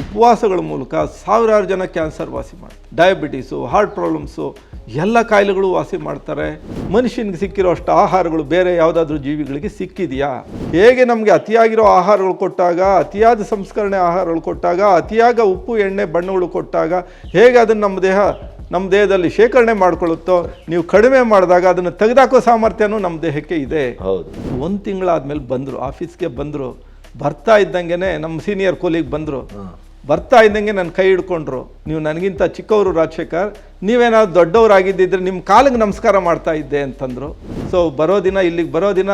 ಉಪವಾಸಗಳ ಮೂಲಕ ಸಾವಿರಾರು ಜನ ಕ್ಯಾನ್ಸರ್ ವಾಸಿ ಮಾಡ್ತಾರೆ. ಡಯಾಬಿಟೀಸು ಹಾರ್ಟ್ ಪ್ರಾಬ್ಲಮ್ಸು ಎಲ್ಲ ಕಾಯಿಲೆಗಳು ವಾಸಿ ಮಾಡ್ತಾರೆ. ಮನುಷ್ಯನಿಗೆ ಸಿಕ್ಕಿರೋ ಅಷ್ಟು ಆಹಾರಗಳು ಬೇರೆ ಯಾವುದಾದ್ರೂ ಜೀವಿಗಳಿಗೆ ಸಿಕ್ಕಿದೆಯಾ? ಹೇಗೆ ನಮಗೆ ಅತಿಯಾಗಿರೋ ಆಹಾರಗಳು ಕೊಟ್ಟಾಗ ಅತಿಯಾದ ಸಂಸ್ಕರಣೆ ಆಹಾರಗಳು ಕೊಟ್ಟಾಗ ಅತಿಯಾದ ಉಪ್ಪು ಎಣ್ಣೆ ಬಣ್ಣಗಳು ಕೊಟ್ಟಾಗ ಹೇಗೆ ಅದನ್ನು ನಮ್ಮ ದೇಹ ನಮ್ಮ ದೇಹದಲ್ಲಿ ಶೇಖರಣೆ ಮಾಡ್ಕೊಳ್ಳುತ್ತೋ ನೀವು ಕಡಿಮೆ ಮಾಡಿದಾಗ ಅದನ್ನು ತೆಗೆದಾಕೋ ಸಾಮರ್ಥ್ಯನೂ ನಮ್ಮ ದೇಹಕ್ಕೆ ಇದೆ. ಹೌದು. ಒಂದು ತಿಂಗಳಾದ್ಮೇಲೆ ಬಂದರು ಆಫೀಸ್ಗೆ ಬಂದರು ಬರ್ತಾ ಇದ್ದಂಗೆ ನಮ್ಮ ಸೀನಿಯರ್ ಕೊಲೀಗ್ ಬಂದರು. ಬರ್ತಾ ಇದ್ದಂಗೆ ನನ್ನ ಕೈ ಹಿಡ್ಕೊಂಡ್ರು. ನೀವು ನನಗಿಂತ ಚಿಕ್ಕವರು ರಾಜಶೇಖರ್, ನೀವೇನಾದ್ರು ದೊಡ್ಡವರಾಗಿದ್ದಿದ್ರೆ ನಿಮ್ಮ ಕಾಲಿಗೆ ನಮಸ್ಕಾರ ಮಾಡ್ತಾ ಇದ್ದೆ ಅಂತಂದರು. ಸೊ ಬರೋ ದಿನ ಇಲ್ಲಿಗೆ ಬರೋ ದಿನ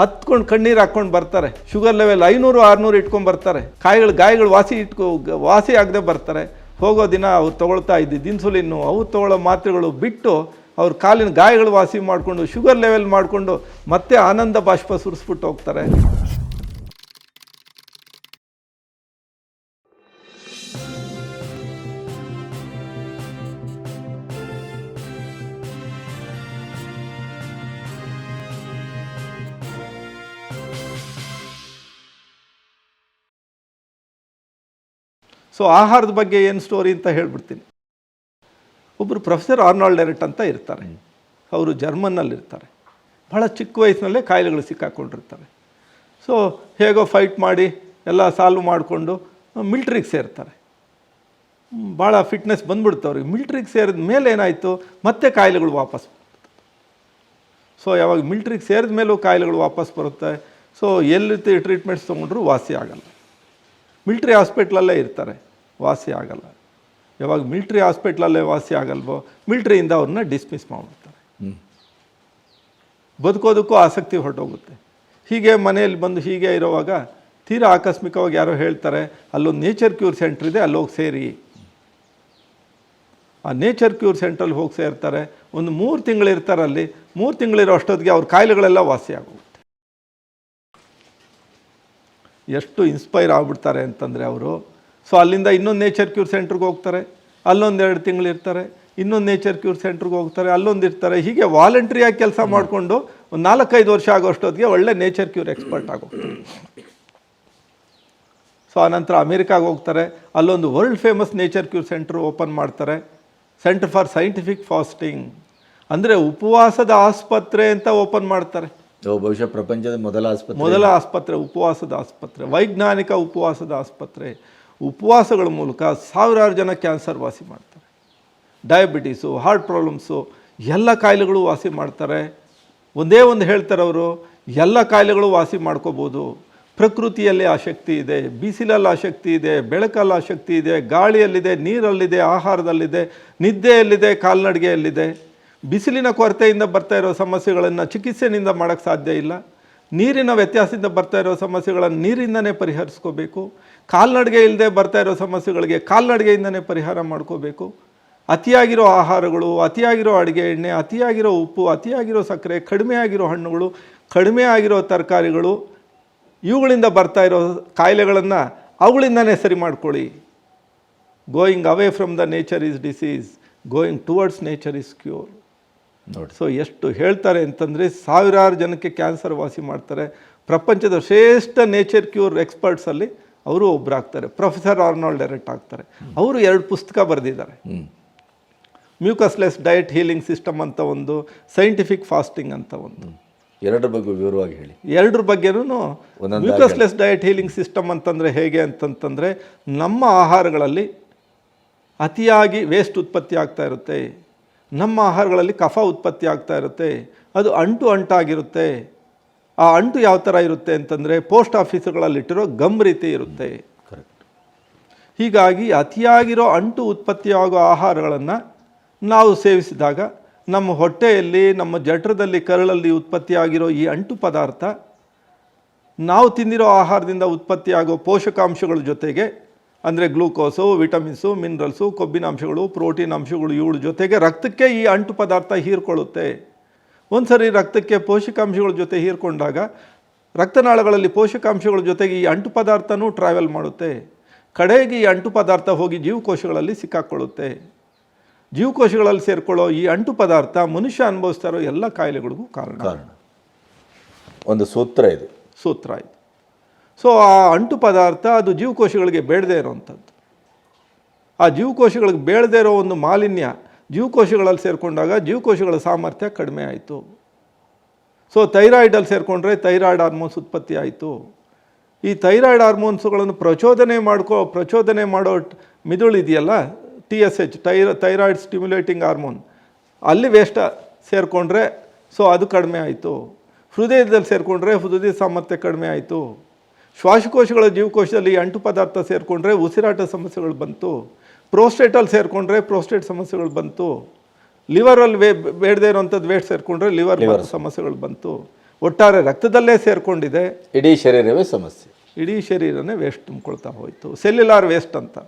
ಹತ್ಕೊಂಡು ಕಣ್ಣೀರು ಹಾಕ್ಕೊಂಡು ಬರ್ತಾರೆ. ಶುಗರ್ ಲೆವೆಲ್ ಐನೂರು, ಆರುನೂರು ಇಟ್ಕೊಂಡು ಬರ್ತಾರೆ. ಕಾಯಿಗಳು, ಗಾಯಗಳು ವಾಸಿ ಇಟ್ಕೊ, ವಾಸಿ ಆಗದೆ ಬರ್ತಾರೆ. ಹೋಗೋ ದಿನ ಅವ್ರು ತಗೊಳ್ತಾ ಇದ್ದಿದ್ದು ಇನ್ಸುಲಿನ್ನು, ಅವ್ರು ತಗೊಳ್ಳೋ ಮಾತ್ರೆಗಳು ಬಿಟ್ಟು ಅವ್ರ ಕಾಲಿನ ಗಾಯಗಳು ವಾಸಿ ಮಾಡಿಕೊಂಡು ಶುಗರ್ ಲೆವೆಲ್ ಮಾಡಿಕೊಂಡು ಮತ್ತೆ ಆನಂದ ಬಾಷ್ಪ ಸುರಿಸ್ಬಿಟ್ಟು ಹೋಗ್ತಾರೆ. ಸೊ ಆಹಾರದ ಬಗ್ಗೆ ಏನು ಸ್ಟೋರಿ ಅಂತ ಹೇಳ್ಬಿಡ್ತೀನಿ. ಒಬ್ಬರು ಪ್ರೊಫೆಸರ್ ಆರ್ನಾಲ್ಡ್ ಡೆರೆಟ್ ಅಂತ ಇರ್ತಾರೆ. ಅವರು ಜರ್ಮನ್ನಲ್ಲಿರ್ತಾರೆ. ಭಾಳ ಚಿಕ್ಕ ವಯಸ್ಸಿನಲ್ಲೇ ಕಾಯಿಲೆಗಳು ಸಿಕ್ಕಾಕೊಂಡಿರ್ತಾರೆ. ಸೊ ಹೇಗೋ ಫೈಟ್ ಮಾಡಿ ಎಲ್ಲ ಸಾಲ್ವ್ ಮಾಡಿಕೊಂಡು ಮಿಲ್ಟ್ರಿಗೆ ಸೇರ್ತಾರೆ. ಭಾಳ ಫಿಟ್ನೆಸ್ ಬಂದ್ಬಿಡ್ತು ಅವ್ರಿಗೆ. ಮಿಲ್ಟ್ರಿಗೆ ಸೇರಿದ ಮೇಲೆ ಏನಾಯಿತು? ಮತ್ತೆ ಕಾಯಿಲೆಗಳು ವಾಪಸ್ ಸೊ ಯಾವಾಗ ಮಿಲ್ಟ್ರಿಗೆ ಸೇರಿದ ಮೇಲೂ ಕಾಯಿಲೆಗಳು ವಾಪಸ್ ಬರುತ್ತೆ. ಸೊ ಎಲ್ಲಿ ಟ್ರೀಟ್ಮೆಂಟ್ಸ್ ತೊಗೊಂಡ್ರು ವಾಸಿ ಆಗಲ್ಲ. ಮಿಲ್ಟ್ರಿ ಹಾಸ್ಪಿಟ್ಲಲ್ಲೇ ಇರ್ತಾರೆ ವಾಸಿ ಆಗಲ್ಲ. ಯಾವಾಗ ಮಿಲ್ಟ್ರಿ ಹಾಸ್ಪಿಟ್ಲಲ್ಲೇ ವಾಸಿ ಆಗಲ್ವೋ ಮಿಲ್ಟ್ರಿಯಿಂದ ಅವ್ರನ್ನ ಡಿಸ್ಮಿಸ್ ಮಾಡಿಬಿಡ್ತಾರೆ. ಬದುಕೋದಕ್ಕೂ ಆಸಕ್ತಿ ಹೊರಟೋಗುತ್ತೆ. ಹೀಗೆ ಮನೆಯಲ್ಲಿ ಬಂದು ಹೀಗೆ ಇರೋವಾಗ ತೀರಾ ಆಕಸ್ಮಿಕವಾಗಿ ಯಾರೋ ಹೇಳ್ತಾರೆ ಅಲ್ಲೊಂದು ನೇಚರ್ ಕ್ಯೂರ್ ಸೆಂಟ್ರ್ ಇದೆ ಅಲ್ಲೋಗಿ ಸೇರಿ. ಆ ನೇಚರ್ ಕ್ಯೂರ್ ಸೆಂಟ್ರಲ್ಲಿ ಹೋಗಿ ಸೇರ್ತಾರೆ. ಒಂದು ಮೂರು ತಿಂಗಳು ಇರ್ತಾರೆ ಅಲ್ಲಿ ಮೂರು ತಿಂಗಳಿರೋ ಅಷ್ಟೊತ್ತಿಗೆ ಅವ್ರ ಕಾಯಿಲೆಗಳೆಲ್ಲ ವಾಸಿ ಆಗೋಗುತ್ತೆ. ಎಷ್ಟು ಇನ್ಸ್ಪೈರ್ ಆಗಿಬಿಡ್ತಾರೆ ಅಂತಂದರೆ ಅವರು. ಸೊ ಅಲ್ಲಿಂದ ಇನ್ನೊಂದು ನೇಚರ್ ಕ್ಯೂರ್ ಸೆಂಟ್ರಿಗೆ ಹೋಗ್ತಾರೆ. ಅಲ್ಲೊಂದು ಎರಡು ತಿಂಗಳು ಇರ್ತಾರೆ. ಇನ್ನೊಂದು ನೇಚರ್ ಕ್ಯೂರ್ ಸೆಂಟ್ರಿಗೆ ಹೋಗ್ತಾರೆ. ಅಲ್ಲೊಂದು ಇರ್ತಾರೆ. ಹೀಗೆ ವಾಲಂಟ್ರಿಯಾಗಿ ಕೆಲಸ ಮಾಡಿಕೊಂಡು ಒಂದು ನಾಲ್ಕೈದು ವರ್ಷ ಆಗೋಷ್ಟೊತ್ತಿಗೆ ಒಳ್ಳೆ ನೇಚರ್ ಕ್ಯೂರ್ ಎಕ್ಸ್ಪರ್ಟ್ ಆಗೋಗ್ತಾರೆ ಸೊ ಆನಂತರ ಅಮೇರಿಕಾಗೆ ಹೋಗ್ತಾರೆ. ಅಲ್ಲೊಂದು world famous nature cure centre open ಮಾಡ್ತಾರೆ. ಸೆಂಟರ್ ಫಾರ್ ಸೈಂಟಿಫಿಕ್ ಫಾಸ್ಟಿಂಗ್ ಅಂದರೆ ಉಪವಾಸದ ಆಸ್ಪತ್ರೆ ಅಂತ ಓಪನ್ ಮಾಡ್ತಾರೆ. ಬಹುಶಃ ಪ್ರಪಂಚದ ಮೊದಲ ಆಸ್ಪತ್ರೆ. ಮೊದಲ ಆಸ್ಪತ್ರೆ, ಉಪವಾಸದ ಆಸ್ಪತ್ರೆ, ವೈಜ್ಞಾನಿಕ ಉಪವಾಸದ ಆಸ್ಪತ್ರೆ, ಉಪವಾಸಗಳ ಮೂಲಕ ಸಾವಿರಾರು ಜನ ಕ್ಯಾನ್ಸರ್ ವಾಸಿ ಮಾಡ್ತಾರೆ. ಡಯಾಬಿಟೀಸು, ಹಾರ್ಟ್ ಪ್ರಾಬ್ಲಮ್ಸು, ಎಲ್ಲ ಕಾಯಿಲೆಗಳು ವಾಸಿ ಮಾಡ್ತಾರೆ. ಒಂದೇ ಒಂದು ಹೇಳ್ತಾರೆ ಅವರು, ಎಲ್ಲ ಕಾಯಿಲೆಗಳು ವಾಸಿ ಮಾಡ್ಕೋಬೋದು. ಪ್ರಕೃತಿಯಲ್ಲಿ ಆ ಶಕ್ತಿ ಇದೆ, ಬಿಸಿಲಲ್ಲಿ ಆ ಶಕ್ತಿ ಇದೆ, ಬೆಳಕಲ್ಲಿ ಆ ಶಕ್ತಿ ಇದೆ, ಗಾಳಿಯಲ್ಲಿದೆ, ನೀರಲ್ಲಿದೆ, ಆಹಾರದಲ್ಲಿದೆ, ನಿದ್ದೆಯಲ್ಲಿದೆ, ಕಾಲ್ನಡಿಗೆಯಲ್ಲಿದೆ. ಬಿಸಿಲಿನ ಕೊರತೆಯಿಂದ ಬರ್ತಾ ಇರೋ ಸಮಸ್ಯೆಗಳನ್ನು ಚಿಕಿತ್ಸೆನಿಂದ ಮಾಡೋಕ್ಕೆ ಸಾಧ್ಯ ಇಲ್ಲ. ನೀರಿನ ವ್ಯತ್ಯಾಸದಿಂದ ಬರ್ತಾ ಇರೋ ಸಮಸ್ಯೆಗಳನ್ನು ನೀರಿಂದನೇ ಪರಿಹರಿಸ್ಕೋಬೇಕು. ಕಾಲ್ನಡಿಗೆ ಇಲ್ಲದೆ ಬರ್ತಾ ಇರೋ ಸಮಸ್ಯೆಗಳಿಗೆ ಕಾಲ್ನಡಿಗೆಯಿಂದನೇ ಪರಿಹಾರ ಮಾಡ್ಕೋಬೇಕು. ಅತಿಯಾಗಿರೋ ಆಹಾರಗಳು, ಅತಿಯಾಗಿರೋ ಅಡುಗೆ ಎಣ್ಣೆ, ಅತಿಯಾಗಿರೋ ಉಪ್ಪು, ಅತಿಯಾಗಿರೋ ಸಕ್ಕರೆ ಕಡಿಮೆ ಆಗಿರೋ ಹಣ್ಣುಗಳು ಕಡಿಮೆ ಆಗಿರೋ ತರಕಾರಿಗಳು, ಇವುಗಳಿಂದ ಬರ್ತಾ ಇರೋ ಕಾಯಿಲೆಗಳನ್ನು ಅವುಗಳಿಂದನೇ ಸರಿ ಮಾಡ್ಕೊಳ್ಳಿ. Going away from the nature is disease going towards nature is cure ನೋಡಿ. ಸೊ ಎಷ್ಟು ಹೇಳ್ತಾರೆ ಅಂತಂದರೆ ಸಾವಿರಾರು ಜನಕ್ಕೆ ಕ್ಯಾನ್ಸರ್ ವಾಸಿ ಮಾಡ್ತಾರೆ. ಪ್ರಪಂಚದ ಶ್ರೇಷ್ಠ ನೇಚರ್ ಕ್ಯೂರ್ ಎಕ್ಸ್ಪರ್ಟ್ಸಲ್ಲಿ ಅವರು ಒಬ್ಬರಾಗ್ತಾರೆ ಪ್ರೊಫೆಸರ್ ಆರ್ನಾಲ್ಡ್ ಡೈರೆಕ್ಟ್ ಆಗ್ತಾರೆ. ಅವರು ಎರಡು ಪುಸ್ತಕ ಬರೆದಿದ್ದಾರೆ. ಮ್ಯೂಕಸ್ಲೆಸ್ ಡಯಟ್ ಹೀಲಿಂಗ್ ಸಿಸ್ಟಮ್ ಅಂತ ಒಂದು ಸೈಂಟಿಫಿಕ್ ಫಾಸ್ಟಿಂಗ್ ಅಂತ ಒಂದು. ಎರಡರ ಬಗ್ಗೆ ವಿವರವಾಗಿ ಹೇಳಿ. ಎರಡರ ಬಗ್ಗೆನೂ ಮ್ಯೂಕಸ್ಲೆಸ್ ಡಯಟ್ ಹೀಲಿಂಗ್ ಸಿಸ್ಟಮ್ ಅಂತಂದರೆ ಹೇಗೆ ಅಂತಂತಂದರೆ ನಮ್ಮ ಆಹಾರಗಳಲ್ಲಿ ಅತಿಯಾಗಿ ವೇಸ್ಟ್ ಉತ್ಪತ್ತಿ ಆಗ್ತಾ ಇರುತ್ತೆ. ನಮ್ಮ ಆಹಾರಗಳಲ್ಲಿ ಕಫ ಉತ್ಪತ್ತಿ ಆಗ್ತಾ ಇರುತ್ತೆ ಅದು ಅಂಟು ಅಂಟಾಗಿರುತ್ತೆ. ಆ ಅಂಟು ಯಾವ ಥರ ಇರುತ್ತೆ ಅಂತಂದರೆ ಪೋಸ್ಟ್ ಆಫೀಸುಗಳಲ್ಲಿಟ್ಟಿರೋ ಗಮ್ ರೀತಿ ಇರುತ್ತೆ. ಕರೆಕ್ಟ್ ಹೀಗಾಗಿ ಅತಿಯಾಗಿರೋ ಅಂಟು ಉತ್ಪತ್ತಿಯಾಗೋ ಆಹಾರಗಳನ್ನು ನಾವು ಸೇವಿಸಿದಾಗ ನಮ್ಮ ಹೊಟ್ಟೆಯಲ್ಲಿ ನಮ್ಮ ಜಠರದಲ್ಲಿ ಕರಳಲ್ಲಿ ಉತ್ಪತ್ತಿಯಾಗಿರೋ ಈ ಅಂಟು ಪದಾರ್ಥ ನಾವು ತಿಂದಿರೋ ಆಹಾರದಿಂದ ಉತ್ಪತ್ತಿಯಾಗೋ ಪೋಷಕಾಂಶಗಳ ಜೊತೆಗೆ ಅಂದರೆ ಗ್ಲೂಕೋಸು ವಿಟಮಿನ್ಸು ಮಿನರಲ್ಸು ಕೊಬ್ಬಿನ ಅಂಶಗಳು ಪ್ರೋಟೀನ್ ಅಂಶಗಳು ಇವುಗಳ ಜೊತೆಗೆ ರಕ್ತಕ್ಕೆ ಈ ಅಂಟು ಪದಾರ್ಥ ಹೀರ್ಕೊಳ್ಳುತ್ತೆ. ಒಂದು ಸರಿ ರಕ್ತಕ್ಕೆ ಪೋಷಕಾಂಶಗಳ ಜೊತೆ ಹೀರ್ಕೊಂಡಾಗ ರಕ್ತನಾಳಗಳಲ್ಲಿ ಪೋಷಕಾಂಶಗಳ ಜೊತೆಗೆ ಈ ಅಂಟು ಪದಾರ್ಥನೂ ಟ್ರಾವೆಲ್ ಮಾಡುತ್ತೆ. ಕಡೆಗೆ ಈ ಅಂಟು ಪದಾರ್ಥ ಹೋಗಿ ಜೀವಕೋಶಗಳಲ್ಲಿ ಸಿಕ್ಕಾಕೊಳ್ಳುತ್ತೆ. ಜೀವಕೋಶಗಳಲ್ಲಿ ಸೇರಿಕೊಳ್ಳೋ ಈ ಅಂಟು ಪದಾರ್ಥ ಮನುಷ್ಯ ಅನುಭವಿಸ್ತಾ ಇರೋ ಎಲ್ಲ ಕಾಯಿಲೆಗಳಿಗೂ ಕಾರಣ. ಕಾರಣ. ಒಂದು ಸೂತ್ರ ಇದು. ಸೂತ್ರ ಇದು. ಸೊ ಆ ಅಂಟು ಪದಾರ್ಥ ಅದು ಜೀವಕೋಶಗಳಿಗೆ ಬೇಡದೇ ಇರೋವಂಥದ್ದು ಆ ಜೀವಕೋಶಗಳಿಗೆ ಬೇಡದೇ ಇರೋ ಒಂದು ಮಾಲಿನ್ಯ ಜೀವಕೋಶಗಳಲ್ಲಿ ಸೇರಿಕೊಂಡಾಗ ಜೀವಕೋಶಗಳ ಸಾಮರ್ಥ್ಯ ಕಡಿಮೆ ಆಯಿತು. ಸೊ ಥೈರಾಯ್ಡಲ್ಲಿ ಸೇರಿಕೊಂಡ್ರೆ ಥೈರಾಯ್ಡ್ ಹಾರ್ಮೋನ್ಸ್ ಉತ್ಪತ್ತಿ ಆಯಿತು. ಈ ಥೈರಾಯ್ಡ್ ಹಾರ್ಮೋನ್ಸ್ಗಳನ್ನು ಪ್ರಚೋದನೆ ಮಾಡ್ಕೋ, ಪ್ರಚೋದನೆ ಮಾಡೋ ಮಿದುಳಿದೆಯಲ್ಲ T S H, ಥೈರ, thyroid stimulating hormone. ಅಲ್ಲಿ ವೇಸ್ಟ ಸೇರಿಕೊಂಡ್ರೆ ಸೊ ಅದು ಕಡಿಮೆ ಆಯಿತು. ಹೃದಯದಲ್ಲಿ ಸೇರಿಕೊಂಡ್ರೆ ಹೃದಯ ಸಾಮರ್ಥ್ಯ ಕಡಿಮೆ ಆಯಿತು. ಶ್ವಾಸಕೋಶಗಳ ಜೀವಕೋಶದಲ್ಲಿ ಅಂಟು ಪದಾರ್ಥ ಸೇರಿಕೊಂಡ್ರೆ ಉಸಿರಾಟ ಸಮಸ್ಯೆಗಳು ಬಂತು ಪ್ರೋಸ್ಟೇಟಲ್ಲಿ ಸೇರಿಕೊಂಡ್ರೆ ಪ್ರೋಸ್ಟೇಟ್ ಸಮಸ್ಯೆಗಳು ಬಂತು ಲಿವರಲ್ಲಿ ವೇ ಬೇಡದೇ ಇರುವಂಥದ್ದು ವೇಟ್ ಸೇರಿಕೊಂಡ್ರೆ ಲಿವರ್ ಸಮಸ್ಯೆಗಳು ಬಂತು. ಒಟ್ಟಾರೆ ರಕ್ತದಲ್ಲೇ ಸೇರಿಕೊಂಡಿದೆ. ಇಡೀ ಶರೀರವೇ ಸಮಸ್ಯೆ. ಇಡೀ ಶರೀರನೇ ವೇಸ್ಟ್ ತುಂಬಿಕೊಳ್ತಾ ಹೋಯಿತು. ಸೆಲ್ಯುಲಾರ್ ವೇಸ್ಟ್ ಅಂತ.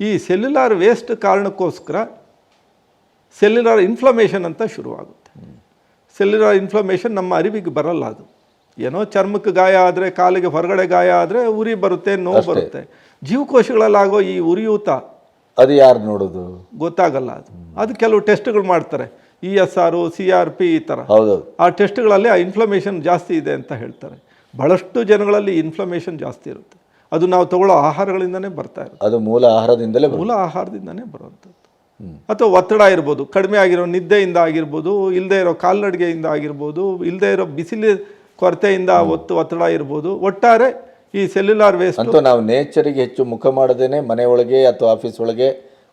ಈ ಸೆಲ್ಯುಲಾರ್ ವೇಸ್ಟ್ ಕಾರಣಕ್ಕೋಸ್ಕರ ಸೆಲ್ಯುಲಾರ್ ಇನ್ಫ್ಲಮೇಷನ್ ಅಂತ ಶುರುವಾಗುತ್ತೆ. ಸೆಲ್ಯುಲಾರ್ ಇನ್ಫ್ಲಮೇಷನ್ ನಮ್ಮ ಅರಿವಿಗೆ ಬರಲ್ಲ ಅದು. ಏನೋ ಚರ್ಮಕ್ಕೆ ಗಾಯ ಆದರೆ ಕಾಲಿಗೆ ಹೊರಗಡೆ ಗಾಯ ಆದರೆ ಉರಿ ಬರುತ್ತೆ ನೋವು ಬರುತ್ತೆ. ಜೀವಕೋಶಗಳಲ್ಲಾಗೋ ಈ ಉರಿಯೂತ ಅದು ಯಾರು ನೋಡೋದು? ಗೊತ್ತಾಗಲ್ಲ ಅದು. ಅದು ಕೆಲವು ಟೆಸ್ಟ್ಗಳು ಮಾಡ್ತಾರೆ. E S R C R P ಈ ಥರ. ಆ ಟೆಸ್ಟ್ಗಳಲ್ಲಿ ಆ ಇನ್ಫ್ಲಮೇಷನ್ ಜಾಸ್ತಿ ಇದೆ ಅಂತ ಹೇಳ್ತಾರೆ. ಭಾಳಷ್ಟು ಜನಗಳಲ್ಲಿ ಇನ್ಫ್ಲಮೇಷನ್ ಜಾಸ್ತಿ ಇರುತ್ತೆ. ಅದು ನಾವು ತಗೊಳ್ಳೋ ಆಹಾರಗಳಿಂದನೇ ಬರ್ತಾ ಇರುತ್ತೆ. ಅದು ಮೂಲ ಆಹಾರದಿಂದಲೇ ಮೂಲ ಆಹಾರದಿಂದನೇ ಬರುವಂಥದ್ದು. ಅಥವಾ ಒತ್ತಡ ಇರ್ಬೋದು. ಕಡಿಮೆ ಆಗಿರೋ ನಿದ್ದೆಯಿಂದ ಆಗಿರ್ಬೋದು ಇಲ್ಲದೇ ಇರೋ ಕಾಲ್ನಡಿಗೆಯಿಂದ ಆಗಿರ್ಬೋದು ಇಲ್ಲದೇ ಇರೋ ಬಿಸಿಲು ಕೊರತೆಯಿಂದ ಒತ್ತು ಒತ್ತಡ ಇರ್ಬೋದು. ಒಟ್ಟಾರೆ ಈ ಸೆಲ್ಯುಲಾರ್ ವೇಸ್ಟ್ ಅಂತೂ ನಾವು ನೇಚರಿಗೆ ಹೆಚ್ಚು ಮುಖ ಮಾಡದೇನೆ ಮನೆ ಒಳಗೆ ಅಥವಾ ಆಫೀಸ್ ಒಳಗೆ